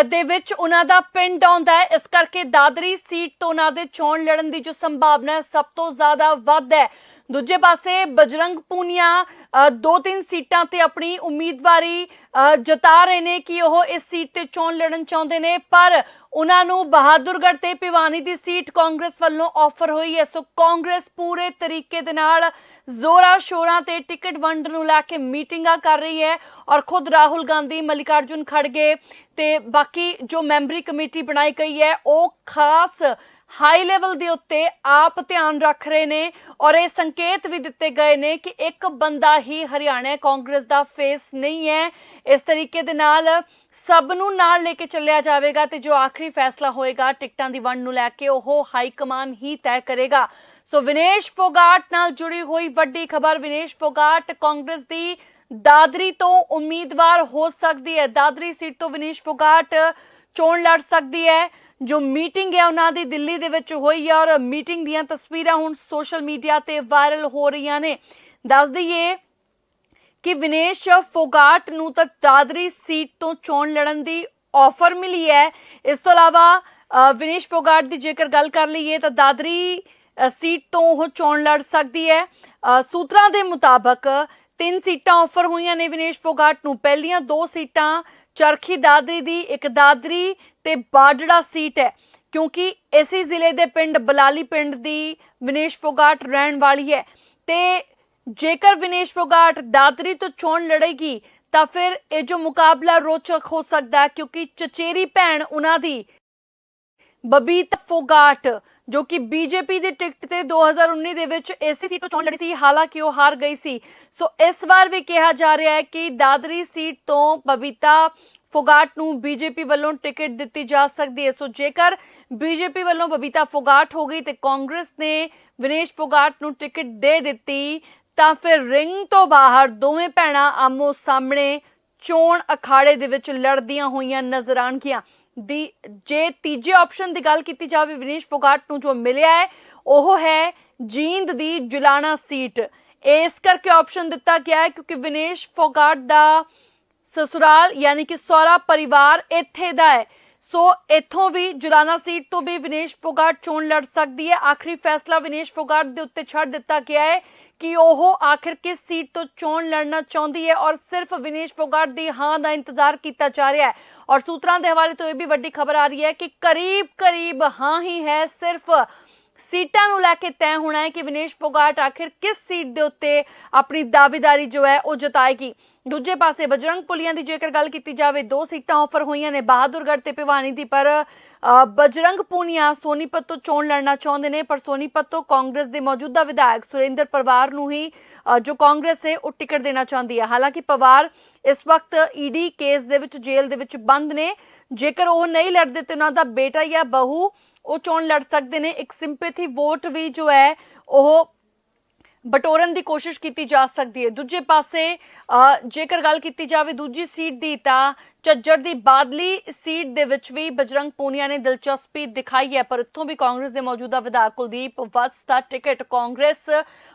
ਦੇ ਵਿੱਚ ਉਹਨਾਂ ਦਾ ਪਿੰਡ ਆਉਂਦਾ ਹੈ। ਇਸ ਕਰਕੇ ਦਾਦਰੀ ਸੀਟ ਤੋਂ ਉਹਨਾਂ ਦੇ ਚੋਣ ਲੜਨ ਦੀ ਜੋ ਸੰਭਾਵਨਾ ਸਭ ਤੋਂ ਜ਼ਿਆਦਾ ਵੱਧ ਹੈ। ਦੂਜੇ ਪਾਸੇ ਬਜਰੰਗ ਪੂਨੀਆ ਦੋ ਤਿੰਨ ਸੀਟਾਂ ਤੇ ਆਪਣੀ ਉਮੀਦਵਾਰੀ ਜਤਾ ਰਹੇ ਨੇ ਕਿ ਉਹ ਇਸ ਸੀਟ ਤੇ ਚੋਣ ਲੜਨ ਚਾਹੁੰਦੇ ਨੇ, ਪਰ ਉਹਨਾਂ ਨੂੰ ਬਹਾਦੁਰਗੜ੍ਹ ਤੇ ਭਿਵਾਨੀ ਦੀ ਸੀਟ ਕਾਂਗਰਸ ਵੱਲੋਂ ਆਫਰ ਹੋਈ ਹੈ। ਸੋ ਕਾਂਗਰਸ ਪੂਰੇ ਤਰੀਕੇ ਦੇ ਨਾਲ ਜ਼ੋਰਾਂ ਸ਼ੋਰਾਂ ਤੇ ਟਿਕਟ ਵੰਡ ਨੂੰ ਲੈ ਕੇ ਮੀਟਿੰਗਾਂ ਕਰ ਰਹੀ ਹੈ ਔਰ ਖੁਦ ਰਾਹੁਲ ਗਾਂਧੀ, ਮਲਿਕਾਰਜੁਨ ਖੜਗੇ ਤੇ ਬਾਕੀ ਜੋ ਮੈਂਬਰੀ ਕਮੇਟੀ ਬਣਾਈ ਗਈ ਹੈ, ਉਹ ਖਾਸ ਹਾਈ ਲੈਵਲ ਦੇ ਉੱਤੇ ਆਪ ਧਿਆਨ ਰੱਖ ਰਹੇ ਨੇ ਔਰ ਇਹ ਸੰਕੇਤ ਵੀ ਦਿੱਤੇ ਗਏ ਨੇ ਕਿ ਇੱਕ ਬੰਦਾ ਹੀ ਹਰਿਆਣਾ ਕਾਂਗਰਸ ਦਾ ਫੇਸ ਨਹੀਂ ਹੈ। ਇਸ ਤਰੀਕੇ ਦੇ ਨਾਲ ਸਭ ਨੂੰ ਨਾਲ ਲੈ ਕੇ ਚੱਲਿਆ ਜਾਵੇਗਾ ਤੇ ਜੋ ਆਖਰੀ ਫੈਸਲਾ ਹੋਏਗਾ, ਟਿਕਟਾਂ ਦੀ ਵੰਡ ਨੂੰ ਲੈ ਕੇ ਉਹ ਹਾਈ ਕਮਾਨ ਹੀ ਤੈਅ ਕਰੇਗਾ। ਸੋ ਵਿਨੇਸ਼ ਫੋਗਾਟ ਨਾਲ ਜੁੜੀ ਹੋਈ ਵੱਡੀ ਖਬਰ, ਵਿਨੇਸ਼ ਫੋਗਾਟ, ਕਾਂਗਰਸ ਦੀ ਦਾਦਰੀ ਤੋਂ ਉਮੀਦਵਾਰ ਹੋ ਸਕਦੀ ਹੈ। ਦਾਦਰੀ ਸੀਟ ਤੋਂ ਵਿਨੇਸ਼ ਫੋਗਾਟ ਚੋਣ ਲੜ ਸਕਦੀ ਹੈ। ਜੋ ਮੀਟਿੰਗ ਹੈ ਉਹਨਾਂ ਦੀ ਦਿੱਲੀ ਦੇ ਵਿੱਚ ਹੋਈ ਹੈ ਔਰ ਮੀਟਿੰਗ ਦੀਆਂ ਤਸਵੀਰਾਂ ਹੁਣ ਸੋਸ਼ਲ ਮੀਡੀਆ ਤੇ ਵਾਇਰਲ ਹੋ ਰਹੀਆਂ ਨੇ। ਦੱਸ ਦਈਏ ਕਿ ਵਿਨੇਸ਼ ਫੋਗਾਟ ਨੂੰ ਤਾਂ ਦਾਦਰੀ ਸੀਟ ਤੋਂ ਚੋਣ ਲੜਨ ਦੀ ਆਫਰ ਮਿਲੀ ਹੈ। ਇਸ ਤੋਂ ਇਲਾਵਾ ਵਿਨੇਸ਼ ਫੋਗਾਟ ਦੀ ਜੇਕਰ ਗੱਲ ਕਰ ਲਈਏ ਤਾਂ ਦਾਦਰੀ ਸੀਟ ਤੋਂ ਉਹ ਚੋਣ ਲੜ ਸਕਦੀ ਹੈ। ਸੂਤਰਾਂ ਦੇ ਮੁਤਾਬਕ ਤਿੰਨ ਸੀਟਾਂ ਆਫਰ ਹੋਈਆਂ ਨੇ ਵਿਨੇਸ਼ ਫੋਗਾਟ ਨੂੰ। ਪਹਿਲੀਆਂ ਦੋ ਸੀਟਾਂ ਚਰਖੀ ਦਾਦਰੀ ਦੀ ਇੱਕ ਦਾਦਰੀ ਤੇ ਬਾਡੜਾ ਸੀਟ ਹੈ, ਕਿਉਂਕਿ ਇਸੇ ਜ਼ਿਲ੍ਹੇ ਦੇ ਪਿੰਡ ਬਲਾਲੀ ਪਿੰਡ ਦੀ ਵਿਨੇਸ਼ ਫੋਗਾਟ ਰਹਿਣ ਵਾਲੀ ਹੈ ਤੇ ਜੇਕਰ ਵਿਨੇਸ਼ ਫੋਗਾਟ ਦਾਦਰੀ ਤੋਂ ਚੋਣ ਲੜੇਗੀ, ਤਾਂ ਫਿਰ ਇਹ ਜੋ ਮੁਕਾਬਲਾ ਰੋਚਕ ਹੋ ਸਕਦਾ ਹੈ, ਕਿਉਂਕਿ ਚਚੇਰੀ ਭੈਣ ਉਹਨਾਂ ਦੀ ਬਬੀਤ ਫੋਗਾਟ ਜੋ ਕਿ ਬੀਜੇਪੀ ਦੀ ਟਿਕਟ ਤੇ 2019 ਦੇ ਵਿੱਚ ਏਸੀ ਸੀਟ ਤੋਂ ਚੋਣ ਲੜੀ ਸੀ, ਹਾਲਾਂਕਿ ਉਹ ਹਾਰ ਗਈ ਸੀ। ਸੋ ਇਸ ਵਾਰ ਵੀ ਕਿਹਾ ਜਾ ਰਿਹਾ ਹੈ ਕਿ ਦਾਦਰੀ ਸੀਟ ਤੋਂ ਬਬੀਤਾ ਫੋਗਾਟ ਨੂੰ ਬੀਜੇਪੀ ਵੱਲੋਂ ਟਿਕਟ ਦਿੱਤੀ ਜਾ ਸਕਦੀ ਹੈ। ਸੋ ਜੇਕਰ ਬੀਜੇਪੀ ਵੱਲੋਂ ਬਬੀਤਾ ਫੋਗਾਟ ਹੋ ਗਈ ਤੇ ਕਾਂਗਰਸ ਨੇ ਵਿਨੇਸ਼ ਫੋਗਾਟ ਨੂੰ ਟਿਕਟ ਦੇ ਦਿੱਤੀ, ਤਾਂ ਫਿਰ ਰਿੰਗ ਤੋਂ ਬਾਹਰ ਦੋਵੇਂ ਭੈਣਾਂ ਆਮੋ ਸਾਹਮਣੇ ਚੋਣ ਅਖਾੜੇ ਦੇ ਵਿੱਚ ਲੜਦੀਆਂ ਹੋਈਆਂ ਨਜ਼ਰ ਆਣਗੀਆਂ ਦੀ ਜੇ ਤੀਜੇ ਆਪਸ਼ਨ ਦੀ ਗੱਲ ਕੀਤੀ ਜਾਵੇ ਵਿਨੇਸ਼ ਫੋਗਾਟ ਨੂੰ ਜੋ ਮਿਲਿਆ ਹੈ, ਉਹ ਹੈ ਜੀਂਦ ਦੀ ਜੁਲਾਣਾ ਸੀਟ। ਇਸ ਕਰਕੇ ਆਪਸ਼ਨ ਦਿੱਤਾ ਗਿਆ ਹੈ ਕਿਉਂਕਿ ਵਿਨੇਸ਼ ਫੋਗਾਟ ਦਾ ਸਸੁਰਾਲ ਯਾਨੀ ਕਿ ਸਹੁਰਾ ਪਰਿਵਾਰ ਇੱਥੇ ਦਾ ਹੈ। ਸੋ ਇੱਥੋਂ ਵੀ ਜੁਲਾਨਾ ਸੀਟ ਤੋਂ ਵੀ ਵਿਨੇਸ਼ ਫੋਗਾਟ ਚੋਣ ਲੜ ਸਕਦੀ ਹੈ। ਆਖਰੀ ਫੈਸਲਾ ਵਿਨੇਸ਼ ਫੋਗਾਟ ਦੇ ਉੱਤੇ ਛੱਡ ਦਿੱਤਾ ਗਿਆ ਹੈ ਕਿ ਉਹ ਆਖਿਰ ਕਿਸ ਸੀਟ ਤੋਂ ਚੋਣ ਲੜਨਾ ਚਾਹੁੰਦੀ ਹੈ ਔਰ ਸਿਰਫ ਵਿਨੇਸ਼ ਫੋਗਾਟ ਦੀ ਹਾਂ ਦਾ ਇੰਤਜ਼ਾਰ ਕੀਤਾ ਜਾ ਰਿਹਾ ਹੈ। ਔਰ ਸੂਤਰਾਂ ਦੇ ਹਵਾਲੇ ਤੋਂ ਇਹ ਵੀ ਵੱਡੀ ਖਬਰ ਆ ਰਹੀ ਹੈ ਕਿ ਕਰੀਬ ਕਰੀਬ ਹਾਂ ਹੀ ਹੈ, ਸਿਰਫ ਸੀਟਾਂ ਨੂੰ ਲੈ ਕੇ ਤੈਅ ਹੋਣਾ ਹੈ ਕਿ ਵਿਨੇਸ਼ ਫੋਗਾਟ ਆਖਿਰ ਕਿਸ ਸੀਟ ਦੇ ਉੱਤੇ ਆਪਣੀ ਦਾਅਵੇਦਾਰੀ ਜੋ ਹੈ ਉਹ ਜਤਾਏਗੀ। ਦੂਜੇ ਪਾਸੇ ਬਜਰੰਗ ਪੁਲੀਆਂ ਦੀ ਜੇਕਰ ਗੱਲ ਕੀਤੀ ਜਾਵੇ, ਦੋ ਸੀਟਾਂ ਆਫਰ ਹੋਈਆਂ ਨੇ, ਬਹਾਦੁਰਗੜ੍ਹ ਤੇ ਭਿਵਾਨੀ ਦੀ, ਪਰ ਬਜਰੰਗ ਪੂਨੀਆ ਸੋਨੀਪਤ ਤੋਂ ਚੋਣ ਲੜਨਾ ਚਾਹੁੰਦੇ ਨੇ, ਪਰ ਸੋਨੀਪਤ ਤੋਂ ਕਾਂਗਰਸ ਦੇ ਮੌਜੂਦਾ ਵਿਧਾਇਕ ਸੁਰਿੰਦਰ ਪਰਵਾਰ ਨੂੰ ਹੀ ਜੋ ਕਾਂਗਰਸ ਹੈ, ਉਹ ਟਿਕਟ ਦੇਣਾ ਚਾਹੁੰਦੀ ਹੈ। ਹਾਲਾਂਕਿ ਪਵਾਰ ਇਸ ਵਕਤ ਈਡੀ ਕੇਸ ਦੇ ਵਿੱਚ ਜੇਲ੍ਹ ਦੇ ਵਿੱਚ ਬੰਦ ਨੇ। ਜੇਕਰ ਉਹ ਨਹੀਂ ਲੜਦੇ ਤੇ ਉਹਨਾਂ ਦਾ ਬੇਟਾ ਜਾਂ ਬਹੂ ਉਹ ਚੋਣ ਲੜ ਸਕਦੇ ਨੇ। ਇੱਕ ਸਿੰਪੈਥੀ ਵੋਟ ਵੀ ਜੋ ਹੈ, ਉਹ ਬਟੋਰਨ ਦੀ ਕੋਸ਼ਿਸ਼ ਕੀਤੀ ਜਾ ਸਕਦੀ ਹੈ। ਦੂਜੇ ਪਾਸੇ ਜੇਕਰ ਗੱਲ ਕੀਤੀ ਜਾਵੇ ਦੂਜੀ ਸੀਟ ਦੀ, ਤਾਂ ਝੱਜਰ ਦੀ ਬਾਦਲੀ ਸੀਟ ਦੇ ਵਿੱਚ ਵੀ ਬਜਰੰਗ ਪੂਨੀਆ ਨੇ ਦਿਲਚਸਪੀ ਦਿਖਾਈ ਹੈ। ਪਰ ਇੱਥੋਂ ਵੀ ਕਾਂਗਰਸ ਦੇ ਮੌਜੂਦਾ ਵਿਧਾਇਕ ਕੁਲਦੀਪ ਵਤਸ ਦਾ ticket Congress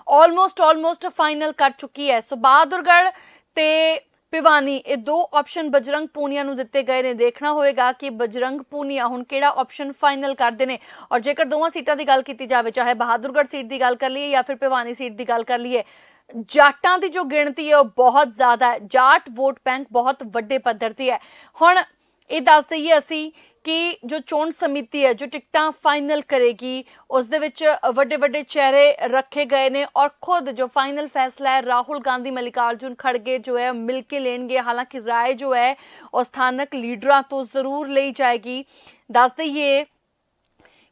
almost almost final ਕਰ ਚੁੱਕੀ ਹੈ। ਸੋ ਬਹਾਦੁਰਗੜ੍ਹ ਤੇ ਭਿਵਾਨੀ, ਇਹ ਦੋ ਆਪਸ਼ਨ ਬਜਰੰਗ ਪੂਨੀਆ ਨੂੰ ਦਿੱਤੇ ਗਏ ਨੇ। ਦੇਖਣਾ ਹੋਵੇਗਾ ਕਿ ਬਜਰੰਗ ਪੂਨੀਆ ਹੁਣ ਕਿਹੜਾ ਆਪਸ਼ਨ ਫਾਈਨਲ ਕਰਦੇ ਨੇ। ਔਰ ਜੇਕਰ ਦੋਵਾਂ ਸੀਟਾਂ ਦੀ ਗੱਲ ਕੀਤੀ ਜਾਵੇ, ਚਾਹੇ ਬਹਾਦੁਰਗੜ੍ਹ ਸੀਟ ਦੀ ਗੱਲ ਕਰ ਲਈਏ ਜਾਂ ਫਿਰ ਭਿਵਾਨੀ ਸੀਟ ਦੀ ਗੱਲ ਕਰ ਲਈਏ, ਜਾਟਾਂ ਦੀ ਜੋ ਗਿਣਤੀ ਹੈ ਉਹ ਬਹੁਤ ਜ਼ਿਆਦਾ ਹੈ। ਜਾਟ ਵੋਟ ਬੈਂਕ ਬਹੁਤ ਵੱਡੇ ਪੱਧਰ ਤੇ ਹੈ। ਹੁਣ ਇਹ ਦੱਸ ਦਈਏ ਅਸੀਂ ਕਿ ਜੋ ਚੋਣ ਸਮਿਤੀ ਹੈ, ਜੋ ਟਿਕਟਾਂ ਫਾਈਨਲ ਕਰੇਗੀ ਉਸ ਦੇ ਵਿੱਚ ਵੱਡੇ ਵੱਡੇ ਚਿਹਰੇ ਰੱਖੇ ਗਏ ਨੇ ਔਰ ਖੁਦ ਜੋ ਫਾਈਨਲ ਫੈਸਲਾ ਹੈ, ਰਾਹੁਲ ਗਾਂਧੀ, ਮਲਿਕਾਰਜੁਨ ਖੜਗੇ ਜੋ ਹੈ ਮਿਲ ਕੇ ਲੈਣਗੇ। ਹਾਲਾਂਕਿ ਰਾਏ ਜੋ ਹੈ, ਉਹ ਸਥਾਨਕ ਲੀਡਰਾਂ ਤੋਂ ਜ਼ਰੂਰ ਲਈ ਜਾਏਗੀ। ਦੱਸ ਦਈਏ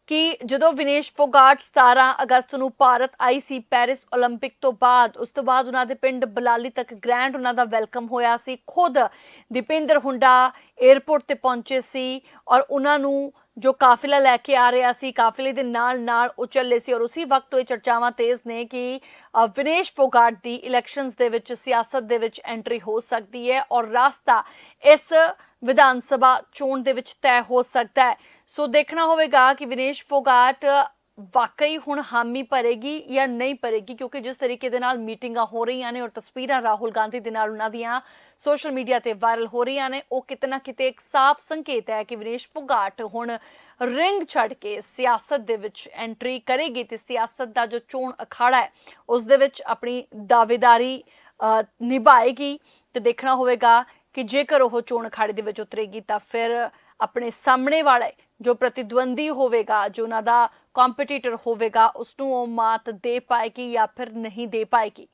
ਕਿ ਜਦੋਂ ਵਿਨੇਸ਼ ਫੋਗਾਟ 17 ਅਗਸਤ ਨੂੰ ਭਾਰਤ ਆਈ ਸੀ ਪੈਰਿਸ 올림픽 ਤੋਂ ਬਾਅਦ, ਉਸ ਤੋਂ ਬਾਅਦ ਉਹਨਾਂ ਦੇ ਪਿੰਡ ਬਲਾਲੀ ਤੱਕ ਗ੍ਰੈਂਡ ਉਹਨਾਂ ਦਾ ਵੈਲਕਮ ਹੋਇਆ ਸੀ। ਖੁਦ ਦੀਪਿੰਦਰ ਹੁੰਡਾ 에어ਪੋਰਟ ਤੇ ਪਹੁੰਚੇ ਸੀ ਔਰ ਉਹਨਾਂ ਨੂੰ ਜੋ ਕਾਫਿਲਾ ਲੈ ਕੇ ਆ ਰਿਹਾ ਸੀ, ਕਾਫਿਲੇ ਦੇ ਨਾਲ ਨਾਲ ਉਹ ਚੱਲੇ ਸੀ ਔਰ ਉਸੇ ਵਕਤ ਤੋਂ ਇਹ ਚਰਚਾਵਾਂ ਤੇਜ਼ ਨੇ ਕਿ ਵਿਨੇਸ਼ ਫੋਗਾਟ ਦੀ ਇਲੈਕਸ਼ਨਸ ਦੇ ਵਿੱਚ ਸਿਆਸਤ ਦੇ ਵਿੱਚ ਐਂਟਰੀ ਹੋ ਸਕਦੀ ਹੈ ਔਰ ਰਾਸਤਾ ਇਸ ਵਿਧਾਨ ਸਭਾ ਚੋਣ ਦੇ ਵਿੱਚ ਤੈਅ ਹੋ ਸਕਦਾ ਹੈ। ਸੋ ਦੇਖਣਾ ਹੋਵੇਗਾ ਕਿ ਵਿਨੇਸ਼ ਫੋਗਾਟ ਵਾਕਈ ਹੁਣ ਹਾਮੀ ਭਰੇਗੀ ਜਾਂ ਨਹੀਂ ਭਰੇਗੀ ਕਿਉਂਕਿ ਜਿਸ ਤਰੀਕੇ ਦੇ ਨਾਲ ਮੀਟਿੰਗਾਂ ਹੋ ਰਹੀਆਂ ਨੇ ਔਰ ਤਸਵੀਰਾਂ ਰਾਹੁਲ ਗਾਂਧੀ ਦੇ ਨਾਲ ਉਹਨਾਂ ਦੀਆਂ ਸੋਸ਼ਲ ਮੀਡੀਆ ਤੇ ਵਾਇਰਲ ਹੋ ਰਹੀਆਂ ਨੇ। ਉਹ ਕਿਤਨਾ ਕਿਤੇ ਇੱਕ ਸਾਫ਼ ਸੰਕੇਤ ਹੈ ਕਿ ਵਿਨੇਸ਼ ਫੋਗਾਟ ਹੁਣ ਰਿੰਗ ਛੱਡ ਕੇ ਸਿਆਸਤ ਦੇ ਵਿੱਚ ਐਂਟਰੀ ਕਰੇਗੀ ਤੇ ਸਿਆਸਤ ਦਾ ਜੋ ਚੋਣ ਅਖਾੜਾ ਹੈ, ਉਸ ਦੇ ਵਿੱਚ ਆਪਣੀ ਦਾਅਵੇਦਾਰੀ ਨਿਭਾਏਗੀ ਤੇ ਦੇਖਣਾ ਹੋਵੇਗਾ ਕਿ ਜੇਕਰ ਉਹ ਚੋਣ ਅਖਾੜੇ ਦੇ ਵਿੱਚ ਉਤਰੇਗੀ ਤਾਂ ਫਿਰ ਆਪਣੇ ਸਾਹਮਣੇ ਵਾਲੇ ਜੋ ਪ੍ਰਤੀਦਵੰਦੀ ਹੋਵੇਗਾ, ਜੋ ਉਹਨਾਂ ਦਾ ਕੰਪੀਟੀਟਰ ਹੋਵੇਗਾ ਉਸ ਨੂੰ ਉਹ ਮਾਤ ਦੇ ਪਾਏਗੀ ਜਾਂ ਫਿਰ ਨਹੀਂ ਦੇ ਪਾਏਗੀ।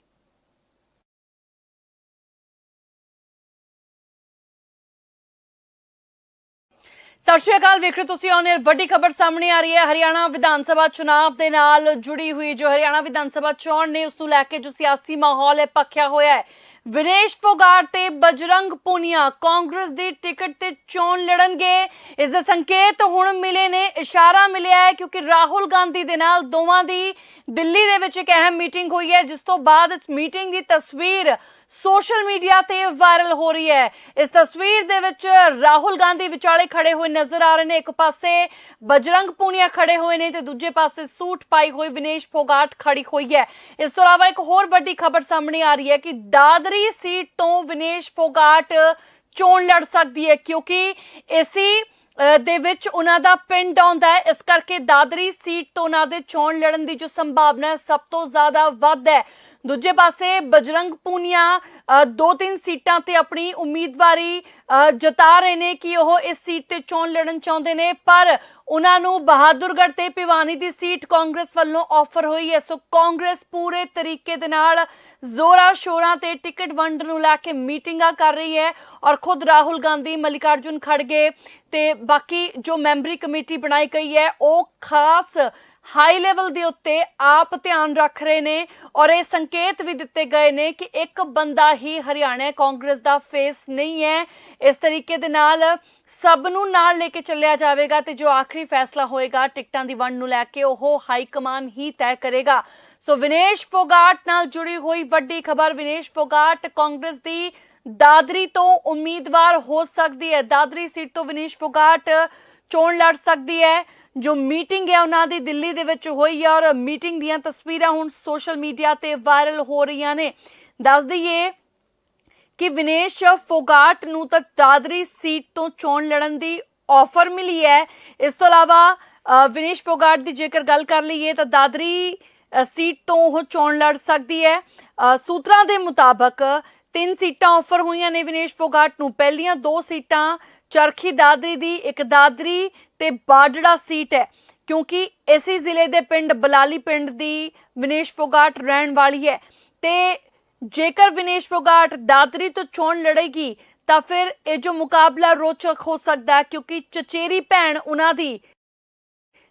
ਸਤਿ ਸ਼੍ਰੀ ਅਕਾਲ ਵੇਖ ਰਹੇ ਤੁਸੀਂ ਔਨ ਵੱਡੀ ਖਬਰ ਸਾਹਮਣੇ ਆ ਰਹੀ ਹੈ। ਹਰਿਆਣਾ ਵਿਧਾਨ ਸਭਾ ਚੁਣਾਵ ਦੇ ਨਾਲ ਜੁੜੀ ਹੋਈ ਜੋ ਹਰਿਆਣਾ ਵਿਧਾਨ ਸਭਾ ਚੋਣ ਨੇ ਉਸ ਨੂੰ ਲੈ ਕੇ ਜੋ ਸਿਆਸੀ ਮਾਹੌਲ ਹੈ, ਪੱਖਿਆ ਹੋਇਆ ਹੈ। ਵਿਨੇਸ਼ ਫੋਗਾਰ ਤੇ ਬਜਰੰਗ ਪੁਨੀਆ ਕਾਂਗਰਸ ਦੀ ਟਿਕਟ ਤੇ ਚੋਣ ਲੜਨਗੇ। ਇਸ ਦੇ ਸੰਕੇਤ ਹੁਣ ਮਿਲੇ ਨੇ, ਇਸ਼ਾਰਾ ਮਿਲਿਆ ਹੈ ਕਿਉਂਕਿ ਰਾਹੁਲ ਗਾਂਧੀ ਦੇ ਨਾਲ ਦੋਵਾਂ ਦੀ ਦਿੱਲੀ ਦੇ ਵਿੱਚ ਇੱਕ ਅਹਿਮ ਮੀਟਿੰਗ ਹੋਈ ਹੈ, ਜਿਸ ਤੋਂ ਬਾਅਦ ਇਸ ਮੀਟਿੰਗ ਦੀ ਤਸਵੀਰ ਸੋਸ਼ਲ ਮੀਡੀਆ ਤੇ ਵਾਇਰਲ ਹੋ ਰਹੀ ਹੈ। ਇਸ ਤਸਵੀਰ ਦੇ ਵਿੱਚ ਰਾਹੁਲ ਗਾਂਧੀ ਵਿਚਾਲੇ ਖੜੇ ਹੋਏ ਨਜ਼ਰ ਆ ਰਹੇ ਨੇ। ਇੱਕ ਪਾਸੇ ਬਜਰੰਗ ਪੂਨੀਆ ਖੜੇ ਹੋਏ ਨੇ ਤੇ ਦੂਜੇ ਪਾਸੇ ਸੂਟ ਪਾਈ ਹੋਈ ਵਿਨੇਸ਼ ਫੋਗਾਟ ਖੜੀ ਹੋਈ ਹੈ। ਇਸ ਤੋਂ ਇਲਾਵਾ ਇੱਕ ਹੋਰ ਵੱਡੀ ਖਬਰ ਸਾਹਮਣੇ ਆ ਰਹੀ ਹੈ ਕਿ ਦਾਦਰੀ ਸੀਟ ਤੋਂ ਵਿਨੇਸ਼ ਫੋਗਾਟ ਚੋਣ ਲੜ ਸਕਦੀ ਹੈ ਕਿਉਂਕਿ ਇਸੀ ਦੇ ਵਿੱਚ ਉਹਨਾਂ ਦਾ ਪਿੰਡ ਆਉਂਦਾ ਹੈ। ਇਸ ਕਰਕੇ ਦਾਦਰੀ ਸੀਟ ਤੋਂ ਉਹਨਾਂ ਦੇ ਚੋਣ ਲੜਨ ਦੀ ਜੋ ਸੰਭਾਵਨਾ ਹੈ ਸਭ ਤੋਂ ਜ਼ਿਆਦਾ ਵੱਧ ਹੈ। ਦੂਜੇ ਪਾਸੇ ਬਜਰੰਗ ਪੂਨੀਆ ਦੋ ਤਿੰਨ ਸੀਟਾਂ ਤੇ ਆਪਣੀ ਉਮੀਦਵਾਰੀ ਜਤਾ ਰਹੇ ਨੇ ਕਿ ਉਹ ਇਸ ਸੀਟ ਤੇ ਚੋਣ ਲੜਨ ਚਾਹੁੰਦੇ ਨੇ, ਪਰ ਉਹਨਾਂ ਨੂੰ ਬਹਾਦੁਰਗੜ੍ਹ ਤੇ ਪਿਵਾਨੀ ਦੀ ਸੀਟ ਕਾਂਗਰਸ ਵੱਲੋਂ ਆਫਰ ਹੋਈ ਹੈ। ਸੋ ਕਾਂਗਰਸ ਪੂਰੇ ਤਰੀਕੇ ਦੇ ਨਾਲ ਜ਼ੋਰਾਂ ਸ਼ੋਰਾਂ ਤੇ ਟਿਕਟ ਵੰਡ ਨੂੰ ਲੈ ਕੇ ਮੀਟਿੰਗਾਂ ਕਰ ਰਹੀ ਹੈ ਔਰ ਖੁਦ ਰਾਹੁਲ ਗਾਂਧੀ, ਮਲਿਕਾਰਜੁਨ ਖੜਗੇ ਤੇ ਬਾਕੀ ਜੋ ਮੈਂਬਰੀ ਕਮੇਟੀ ਬਣਾਈ ਗਈ ਹੈ, ਉਹ ਖਾਸ ਹਾਈ ਲੈਵਲ ਦੇ ਉੱਤੇ ਆਪ ਧਿਆਨ ਰੱਖ ਰਹੇ ਨੇ ਔਰ ਇਹ ਸੰਕੇਤ ਵੀ ਦਿੱਤੇ ਗਏ ਨੇ ਕਿ ਇੱਕ ਬੰਦਾ ਹੀ ਹਰਿਆਣਾ ਕਾਂਗਰਸ ਦਾ ਫੇਸ ਨਹੀਂ ਹੈ। ਇਸ ਤਰੀਕੇ ਦੇ ਨਾਲ ਸਭ ਨੂੰ ਨਾਲ ਲੈ ਕੇ ਚੱਲਿਆ ਜਾਵੇਗਾ ਤੇ ਜੋ ਆਖਰੀ ਫੈਸਲਾ ਹੋਏਗਾ, ਟਿਕਟਾਂ ਦੀ ਵੰਡ ਨੂੰ ਲੈ ਕੇ ਉਹ ਹਾਈ ਕਮਾਨ ਹੀ ਤੈਅ ਕਰੇਗਾ। ਸੋ ਵਿਨੇਸ਼ ਫੋਗਾਟ ਨਾਲ ਜੁੜੀ ਹੋਈ ਵੱਡੀ ਖਬਰ, ਵਿਨੇਸ਼ ਫੋਗਾਟ ਕਾਂਗਰਸ ਦੀ ਦਾਦਰੀ ਤੋਂ ਉਮੀਦਵਾਰ ਹੋ ਸਕਦੀ ਹੈ। ਦਾਦਰੀ ਸੀਟ ਤੋਂ ਵਿਨੇਸ਼ ਫੋਗਾਟ ਚੋਣ ਲੜ ਸਕਦੀ ਹੈ। ਜੋ ਮੀਟਿੰਗ ਹੈ ਉਹਨਾਂ ਦੀ ਦਿੱਲੀ ਦੇ ਵਿੱਚ ਹੋਈ ਹੈ ਔਰ ਮੀਟਿੰਗ ਦੀਆਂ ਤਸਵੀਰਾਂ ਹੁਣ ਸੋਸ਼ਲ ਮੀਡੀਆ ਤੇ ਵਾਇਰਲ ਹੋ ਰਹੀਆਂ ਨੇ। ਦੱਸ ਦਈਏ ਕਿ ਵਿਨੇਸ਼ ਫੋਗਾਟ ਨੂੰ ਤਾਂ ਦਾਦਰੀ ਸੀਟ ਤੋਂ ਚੋਣ ਲੜਨ ਦੀ ਆਫਰ ਮਿਲੀ ਹੈ। ਇਸ ਤੋਂ ਇਲਾਵਾ ਵਿਨੇਸ਼ ਫੋਗਾਟ ਦੀ ਜੇਕਰ ਗੱਲ ਕਰ ਲਈਏ ਤਾਂ ਦਾਦਰੀ ਸੀਟ ਤੋਂ ਉਹ ਚੋਣ ਲੜ ਸਕਦੀ ਹੈ। ਸੂਤਰਾਂ ਦੇ ਮੁਤਾਬਕ ਤਿੰਨ ਸੀਟਾਂ ਆਫਰ ਹੋਈਆਂ ਨੇ ਵਿਨੇਸ਼ ਫੋਗਾਟ ਨੂੰ। ਪਹਿਲੀਆਂ ਦੋ ਸੀਟਾਂ ਚਰਖੀ ਦਾਦਰੀ ਦੀ, ਇੱਕ ਦਾਦਰੀ ਤੇ ਬਾਡੜਾ ਸੀਟ ਹੈ, ਕਿਉਂਕਿ ਇਸੇ ਜ਼ਿਲ੍ਹੇ ਦੇ ਪਿੰਡ ਬਲਾਲੀ ਪਿੰਡ ਦੀ ਵਿਨੇਸ਼ ਫੋਗਾਟ ਰਹਿਣ ਵਾਲੀ ਹੈ। ਤੇ ਜੇਕਰ ਵਿਨੇਸ਼ ਫੋਗਾਟ ਦਾਦਰੀ ਤੋਂ ਚੋਣ ਲੜੇਗੀ, ਤਾਂ ਫਿਰ ਇਹ ਜੋ ਮੁਕਾਬਲਾ ਰੋਚਕ ਹੋ ਸਕਦਾ ਹੈ, ਕਿਉਂਕਿ ਚਚੇਰੀ ਭੈਣ ਉਹਨਾਂ ਦੀ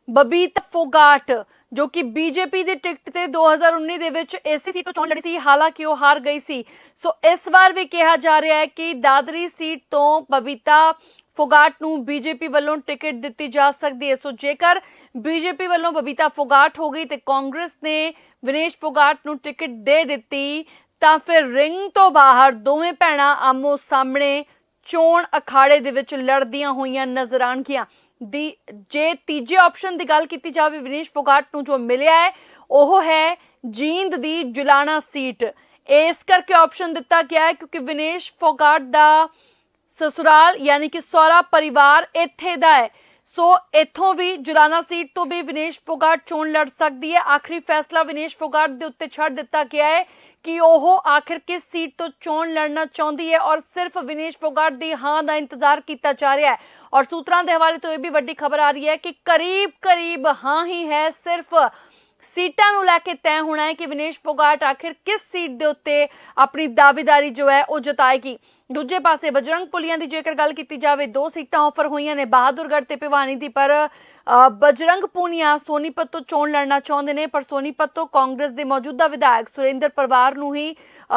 ਬਬੀਤਾ ਫੋਗਾਟ, ਜੋ ਕਿ ਬੀਜੇਪੀ ਦੀ ਟਿਕਟ ਤੇ 2019 ਦੇ ਵਿੱਚ ਇਸੇ ਸੀਟ ਤੋਂ ਚੋਣ ਲੜੀ ਸੀ, ਹਾਲਾਂਕਿ ਉਹ ਹਾਰ ਗਈ ਸੀ। ਸੋ ਇਸ ਵਾਰ ਵੀ ਕਿਹਾ ਜਾ ਰਿਹਾ ਹੈ ਕਿ ਦਾਦਰੀ ਸੀਟ ਤੋਂ ਬਬੀਤਾ ਫੋਗਾਟ ਨੂੰ ਬੀਜੇਪੀ ਵੱਲੋਂ ਟਿਕਟ ਦਿੱਤੀ ਜਾ ਸਕਦੀ ਹੈ। ਸੋ ਜੇਕਰ ਬੀਜੇਪੀ ਵੱਲੋਂ ਬਬੀਤਾ ਫੋਗਾਟ ਹੋ ਗਈ ਤੇ ਕਾਂਗਰਸ ਨੇ ਵਿਨੇਸ਼ ਫੋਗਾਟ ਨੂੰ ਟਿਕਟ ਦੇ ਦਿੱਤੀ, ਤਾਂ ਫਿਰ ਰਿੰਗ ਤੋਂ ਬਾਹਰ ਦੋਵੇਂ ਭੈਣਾਂ ਆਮੋ ਸਾਹਮਣੇ ਚੋਣ ਅਖਾੜੇ ਦੇ ਵਿੱਚ ਲੜਦੀਆਂ ਹੋਈਆਂ ਨਜ਼ਰ ਆਣਗੀਆਂ ਦੀ ਜੇ ਤੀਜੇ ਆਪਸ਼ਨ ਦੀ ਗੱਲ ਕੀਤੀ ਜਾਵੇ, ਵਿਨੇਸ਼ ਫੋਗਾਟ ਨੂੰ ਜੋ ਮਿਲਿਆ ਹੈ, ਉਹ ਹੈ ਜੀਂਦ ਦੀ ਜੁਲਾਣਾ ਸੀਟ। ਇਸ ਕਰਕੇ ਆਪਸ਼ਨ ਦਿੱਤਾ ਗਿਆ ਹੈ, ਕਿਉਂਕਿ ਵਿਨੇਸ਼ ਫੋਗਾਟ ਦਾ ਸਸੁਰਾਲ ਯਾਨੀ ਕਿ ਸਹੁਰਾ ਪਰਿਵਾਰ ਇੱਥੇ ਦਾ ਹੈ। ਸੋ ਇੱਥੋਂ ਵੀ ਜੁਰਾਨਾ ਸੀਟ ਤੋਂ ਵੀ ਵਿਨੇਸ਼ ਫੋਗਾਟ ਚੋਣ ਲੜ ਸਕਦੀ ਹੈ। ਆਖਰੀ ਫੈਸਲਾ ਵਿਨੇਸ਼ ਫੋਗਾਟ ਦੇ ਉੱਤੇ ਛੱਡ ਦਿੱਤਾ ਗਿਆ ਹੈ ਕਿ ਉਹ ਆਖਿਰ ਕਿਸ ਸੀਟ ਤੋਂ ਚੋਣ ਲੜਨਾ ਚਾਹੁੰਦੀ ਹੈ ਔਰ ਸਿਰਫ ਵਿਨੇਸ਼ ਫੋਗਾਟ ਦੀ ਹਾਂ ਦਾ ਇੰਤਜ਼ਾਰ ਕੀਤਾ ਜਾ ਰਿਹਾ ਹੈ। ਔਰ ਸੂਤਰਾਂ ਦੇ ਹਵਾਲੇ ਤੋਂ ਇਹ ਵੀ ਵੱਡੀ ਖਬਰ ਆ ਰਹੀ ਹੈ ਕਿ ਕਰੀਬ ਕਰੀਬ ਹਾਂ ਹੀ ਹੈ, ਸਿਰਫ ਸੀਟਾਂ ਨੂੰ ਲੈ ਕੇ ਤੈਅ ਹੋਣਾ ਹੈ ਕਿ ਵਿਨੇਸ਼ ਫੋਗਾਟ ਆਖਿਰ ਕਿਸ ਸੀਟ ਦੇ ਉੱਤੇ ਆਪਣੀ ਦਾਅਵੇਦਾਰੀ ਜੋ ਹੈ ਉਹ ਜਤਾਏਗੀ। ਦੂਜੇ ਪਾਸੇ ਬਜਰੰਗ ਪੁਲੀਆਂ ਦੀ ਜੇਕਰ ਗੱਲ ਕੀਤੀ ਜਾਵੇ, ਦੋ ਸੀਟਾਂ ਆਫਰ ਹੋਈਆਂ ਨੇ, ਬਹਾਦੁਰਗੜ੍ਹ ਤੇ ਭਿਵਾਨੀ ਦੀ, ਪਰ ਬਜਰੰਗ ਪੂਨੀਆ ਸੋਨੀਪਤ ਤੋਂ ਚੋਣ ਲੜਨਾ ਚਾਹੁੰਦੇ ਨੇ, ਪਰ ਸੋਨੀਪਤ ਤੋਂ ਕਾਂਗਰਸ ਦੇ ਮੌਜੂਦਾ ਵਿਧਾਇਕ ਸੁਰਿੰਦਰ ਪਰਵਾਰ ਨੂੰ ਹੀ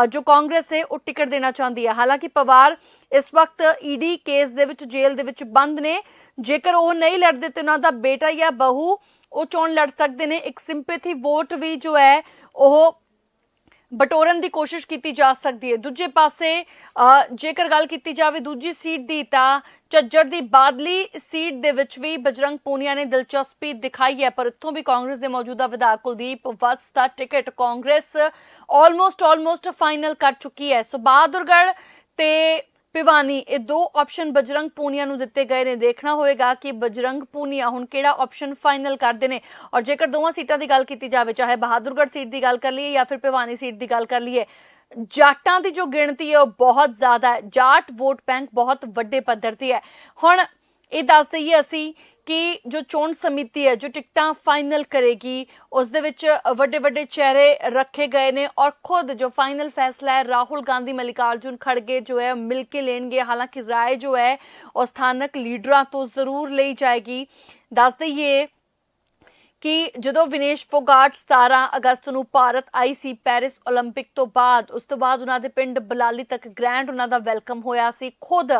ਜੋ ਕਾਂਗਰਸ ਹੈ, ਉਹ ਟਿਕਟ ਦੇਣਾ ਚਾਹੁੰਦੀ ਹੈ। ਹਾਲਾਂਕਿ ਪਵਾਰ ਇਸ ਵਕਤ ਈਡੀ ਕੇਸ ਦੇ ਵਿੱਚ ਜੇਲ੍ਹ ਦੇ ਵਿੱਚ ਬੰਦ ਨੇ। ਜੇਕਰ ਉਹ ਨਹੀਂ ਲੜਦੇ ਤੇ ਉਹਨਾਂ ਦਾ ਬੇਟਾ ਜਾਂ ਬਹੂ ਉਹ ਚੋਣ ਲੜ ਸਕਦੇ ਨੇ। ਇੱਕ ਸਿੰਪੈਥੀ ਵੋਟ ਵੀ ਜੋ ਹੈ, ਉਹ ਬਟੋਰਨ ਦੀ ਕੋਸ਼ਿਸ਼ ਕੀਤੀ ਜਾ ਸਕਦੀ ਹੈ। ਦੂਜੇ ਪਾਸੇ ਜੇਕਰ ਗੱਲ ਕੀਤੀ ਜਾਵੇ ਦੂਜੀ ਸੀਟ ਦੀ, ਤਾਂ ਝੱਜਰ ਦੀ ਬਾਦਲੀ ਸੀਟ ਦੇ ਵਿੱਚ ਵੀ ਬਜਰੰਗ ਪੂਨੀਆ ਨੇ ਦਿਲਚਸਪੀ ਦਿਖਾਈ ਹੈ। ਪਰ ਇੱਥੋਂ ਵੀ ਕਾਂਗਰਸ ਦੇ ਮੌਜੂਦਾ ਵਿਧਾਇਕ ਕੁਲਦੀਪ ਵਤਸ ਦਾ ticket Congress almost almost final ਕਰ ਚੁੱਕੀ ਹੈ। ਸੋ ਬਹਾਦੁਰਗੜ੍ਹ ਤੇ ਭਿਵਾਨੀ, ਇਹ ਦੋ ਆਪਸ਼ਨ ਬਜਰੰਗ ਪੂਨੀਆ ਨੂੰ ਦਿੱਤੇ ਗਏ ਨੇ। ਦੇਖਣਾ ਹੋਵੇਗਾ ਕਿ ਬਜਰੰਗ ਪੂਨੀਆ ਹੁਣ ਕਿਹੜਾ ਆਪਸ਼ਨ ਫਾਈਨਲ ਕਰਦੇ ਨੇ। ਔਰ ਜੇਕਰ ਦੋਵਾਂ ਸੀਟਾਂ ਦੀ ਗੱਲ ਕੀਤੀ ਜਾਵੇ, ਚਾਹੇ ਬਹਾਦੁਰਗੜ੍ਹ ਸੀਟ ਦੀ ਗੱਲ ਕਰ ਲਈਏ ਜਾਂ ਫਿਰ ਭਿਵਾਨੀ ਸੀਟ ਦੀ ਗੱਲ ਕਰ ਲਈਏ, ਜਾਟਾਂ ਦੀ ਜੋ ਗਿਣਤੀ ਹੈ ਉਹ ਬਹੁਤ ਜ਼ਿਆਦਾ ਹੈ। ਜਾਟ ਵੋਟ ਬੈਂਕ ਬਹੁਤ ਵੱਡੇ ਪੱਧਰ ਤੇ ਹੈ। ਹੁਣ ਇਹ ਦੱਸ ਦਈਏ ਅਸੀਂ ਕਿ ਜੋ ਚੋਣ ਸਮਿਤੀ ਹੈ, ਜੋ ਟਿਕਟਾਂ ਫਾਈਨਲ ਕਰੇਗੀ, ਉਸ ਦੇ ਵਿੱਚ ਵੱਡੇ ਵੱਡੇ ਚਿਹਰੇ ਰੱਖੇ ਗਏ ਨੇ ਔਰ ਖੁਦ ਜੋ ਫਾਈਨਲ ਫੈਸਲਾ ਹੈ, ਰਾਹੁਲ ਗਾਂਧੀ, ਮਲਿਕਾਰਜੁਨ ਖੜਗੇ ਜੋ ਹੈ ਮਿਲ ਕੇ ਲੈਣਗੇ। ਹਾਲਾਂਕਿ ਰਾਏ ਜੋ ਹੈ, ਉਹ ਸਥਾਨਕ ਲੀਡਰਾਂ ਤੋਂ ਜ਼ਰੂਰ ਲਈ ਜਾਏਗੀ। ਦੱਸ ਦਈਏ ਕਿ ਜਦੋਂ ਵਿਨੇਸ਼ ਫੋਗਾਟ 17 ਅਗਸਤ ਨੂੰ ਭਾਰਤ ਆਈ ਸੀ ਪੈਰਿਸ 올림픽 ਤੋਂ ਬਾਅਦ, ਉਸ ਤੋਂ ਬਾਅਦ ਉਹਨਾਂ ਦੇ ਪਿੰਡ ਬਲਾਲੀ ਤੱਕ ਗ੍ਰੈਂਡ ਉਹਨਾਂ ਦਾ ਵੈਲਕਮ ਹੋਇਆ ਸੀ। ਖੁਦ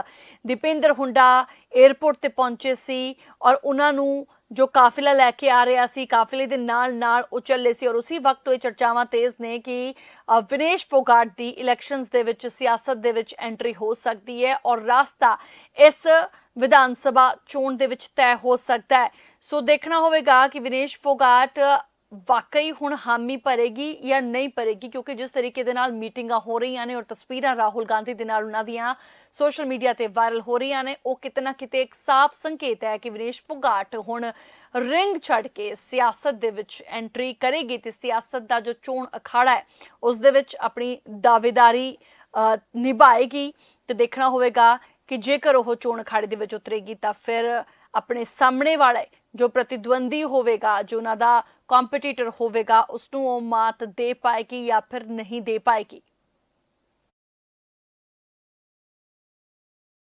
ਦੀਪਿੰਦਰ ਹੁੰਡਾ 에어ਪੋਰਟ ਤੇ ਪਹੁੰਚੇ ਸੀ ਔਰ ਉਹਨਾਂ ਨੂੰ ਜੋ ਕਾਫਿਲਾ ਲੈ ਕੇ ਆ ਰਿਹਾ ਸੀ, ਕਾਫਿਲੇ ਦੇ ਨਾਲ ਨਾਲ ਉਹ ਚੱਲੇ ਸੀ ਔਰ ਉਸੇ ਵਕਤ ਤੋਂ ਇਹ ਚਰਚਾਵਾਂ ਤੇਜ਼ ਨੇ ਕਿ ਵਿਨੇਸ਼ ਫੋਗਾਟ ਦੀ ਇਲੈਕਸ਼ਨਸ ਦੇ ਵਿੱਚ ਸਿਆਸਤ ਦੇ ਵਿੱਚ ਐਂਟਰੀ ਹੋ ਸਕਦੀ ਹੈ ਔਰ ਰਾਸਤਾ ਇਸ ਵਿਧਾਨ ਸਭਾ ਚੋਣ ਦੇ ਵਿੱਚ ਤੈਅ ਹੋ ਸਕਦਾ ਹੈ। ਸੋ ਦੇਖਣਾ ਹੋਵੇਗਾ ਕਿ ਵਿਨੇਸ਼ ਫੋਗਾਟ ਵਾਕਈ ਹੁਣ ਹਾਮੀ ਭਰੇਗੀ ਜਾਂ ਨਹੀਂ ਭਰੇਗੀ ਕਿਉਂਕਿ ਜਿਸ ਤਰੀਕੇ ਦੇ ਨਾਲ ਮੀਟਿੰਗਾਂ ਹੋ ਰਹੀਆਂ ਨੇ ਔਰ ਤਸਵੀਰਾਂ ਰਾਹੁਲ ਗਾਂਧੀ ਦੇ ਨਾਲ ਉਹਨਾਂ ਦੀਆਂ ਸੋਸ਼ਲ ਮੀਡੀਆ ਤੇ ਵਾਇਰਲ ਹੋ ਰਹੀਆਂ ਨੇ। ਉਹ ਕਿਤੇ ਨਾ ਕਿਤੇ ਇੱਕ ਸਾਫ਼ ਸੰਕੇਤ ਹੈ ਕਿ ਵਿਨੇਸ਼ ਫੁਗਾਟ ਹੁਣ ਰਿੰਗ ਛੱਡ ਕੇ ਸਿਆਸਤ ਦੇ ਵਿੱਚ ਐਂਟਰੀ ਕਰੇਗੀ ਤੇ ਸਿਆਸਤ ਦਾ ਜੋ ਚੋਣ ਅਖਾੜਾ ਹੈ, ਉਸ ਦੇ ਵਿੱਚ ਆਪਣੀ ਦਾਅਵੇਦਾਰੀ ਨਿਭਾਏਗੀ ਤੇ ਦੇਖਣਾ ਹੋਵੇਗਾ ਕਿ ਜੇਕਰ ਉਹ ਚੋਣ ਅਖਾੜੇ ਦੇ ਵਿੱਚ ਉਤਰੇਗੀ ਤਾਂ ਫਿਰ ਆਪਣੇ ਸਾਹਮਣੇ ਵਾਲੇ ਜੋ ਪ੍ਰਤੀਦਵੰਦੀ ਹੋਵੇਗਾ, ਜੋ ਉਹਨਾਂ ਦਾ ਕੰਪੀਟੀਟਰ ਹੋਵੇਗਾ ਉਸ ਨੂੰ ਉਹ ਮਾਤ ਦੇ ਪਾਏਗੀ ਜਾਂ ਫਿਰ ਨਹੀਂ ਦੇ ਪਾਏਗੀ।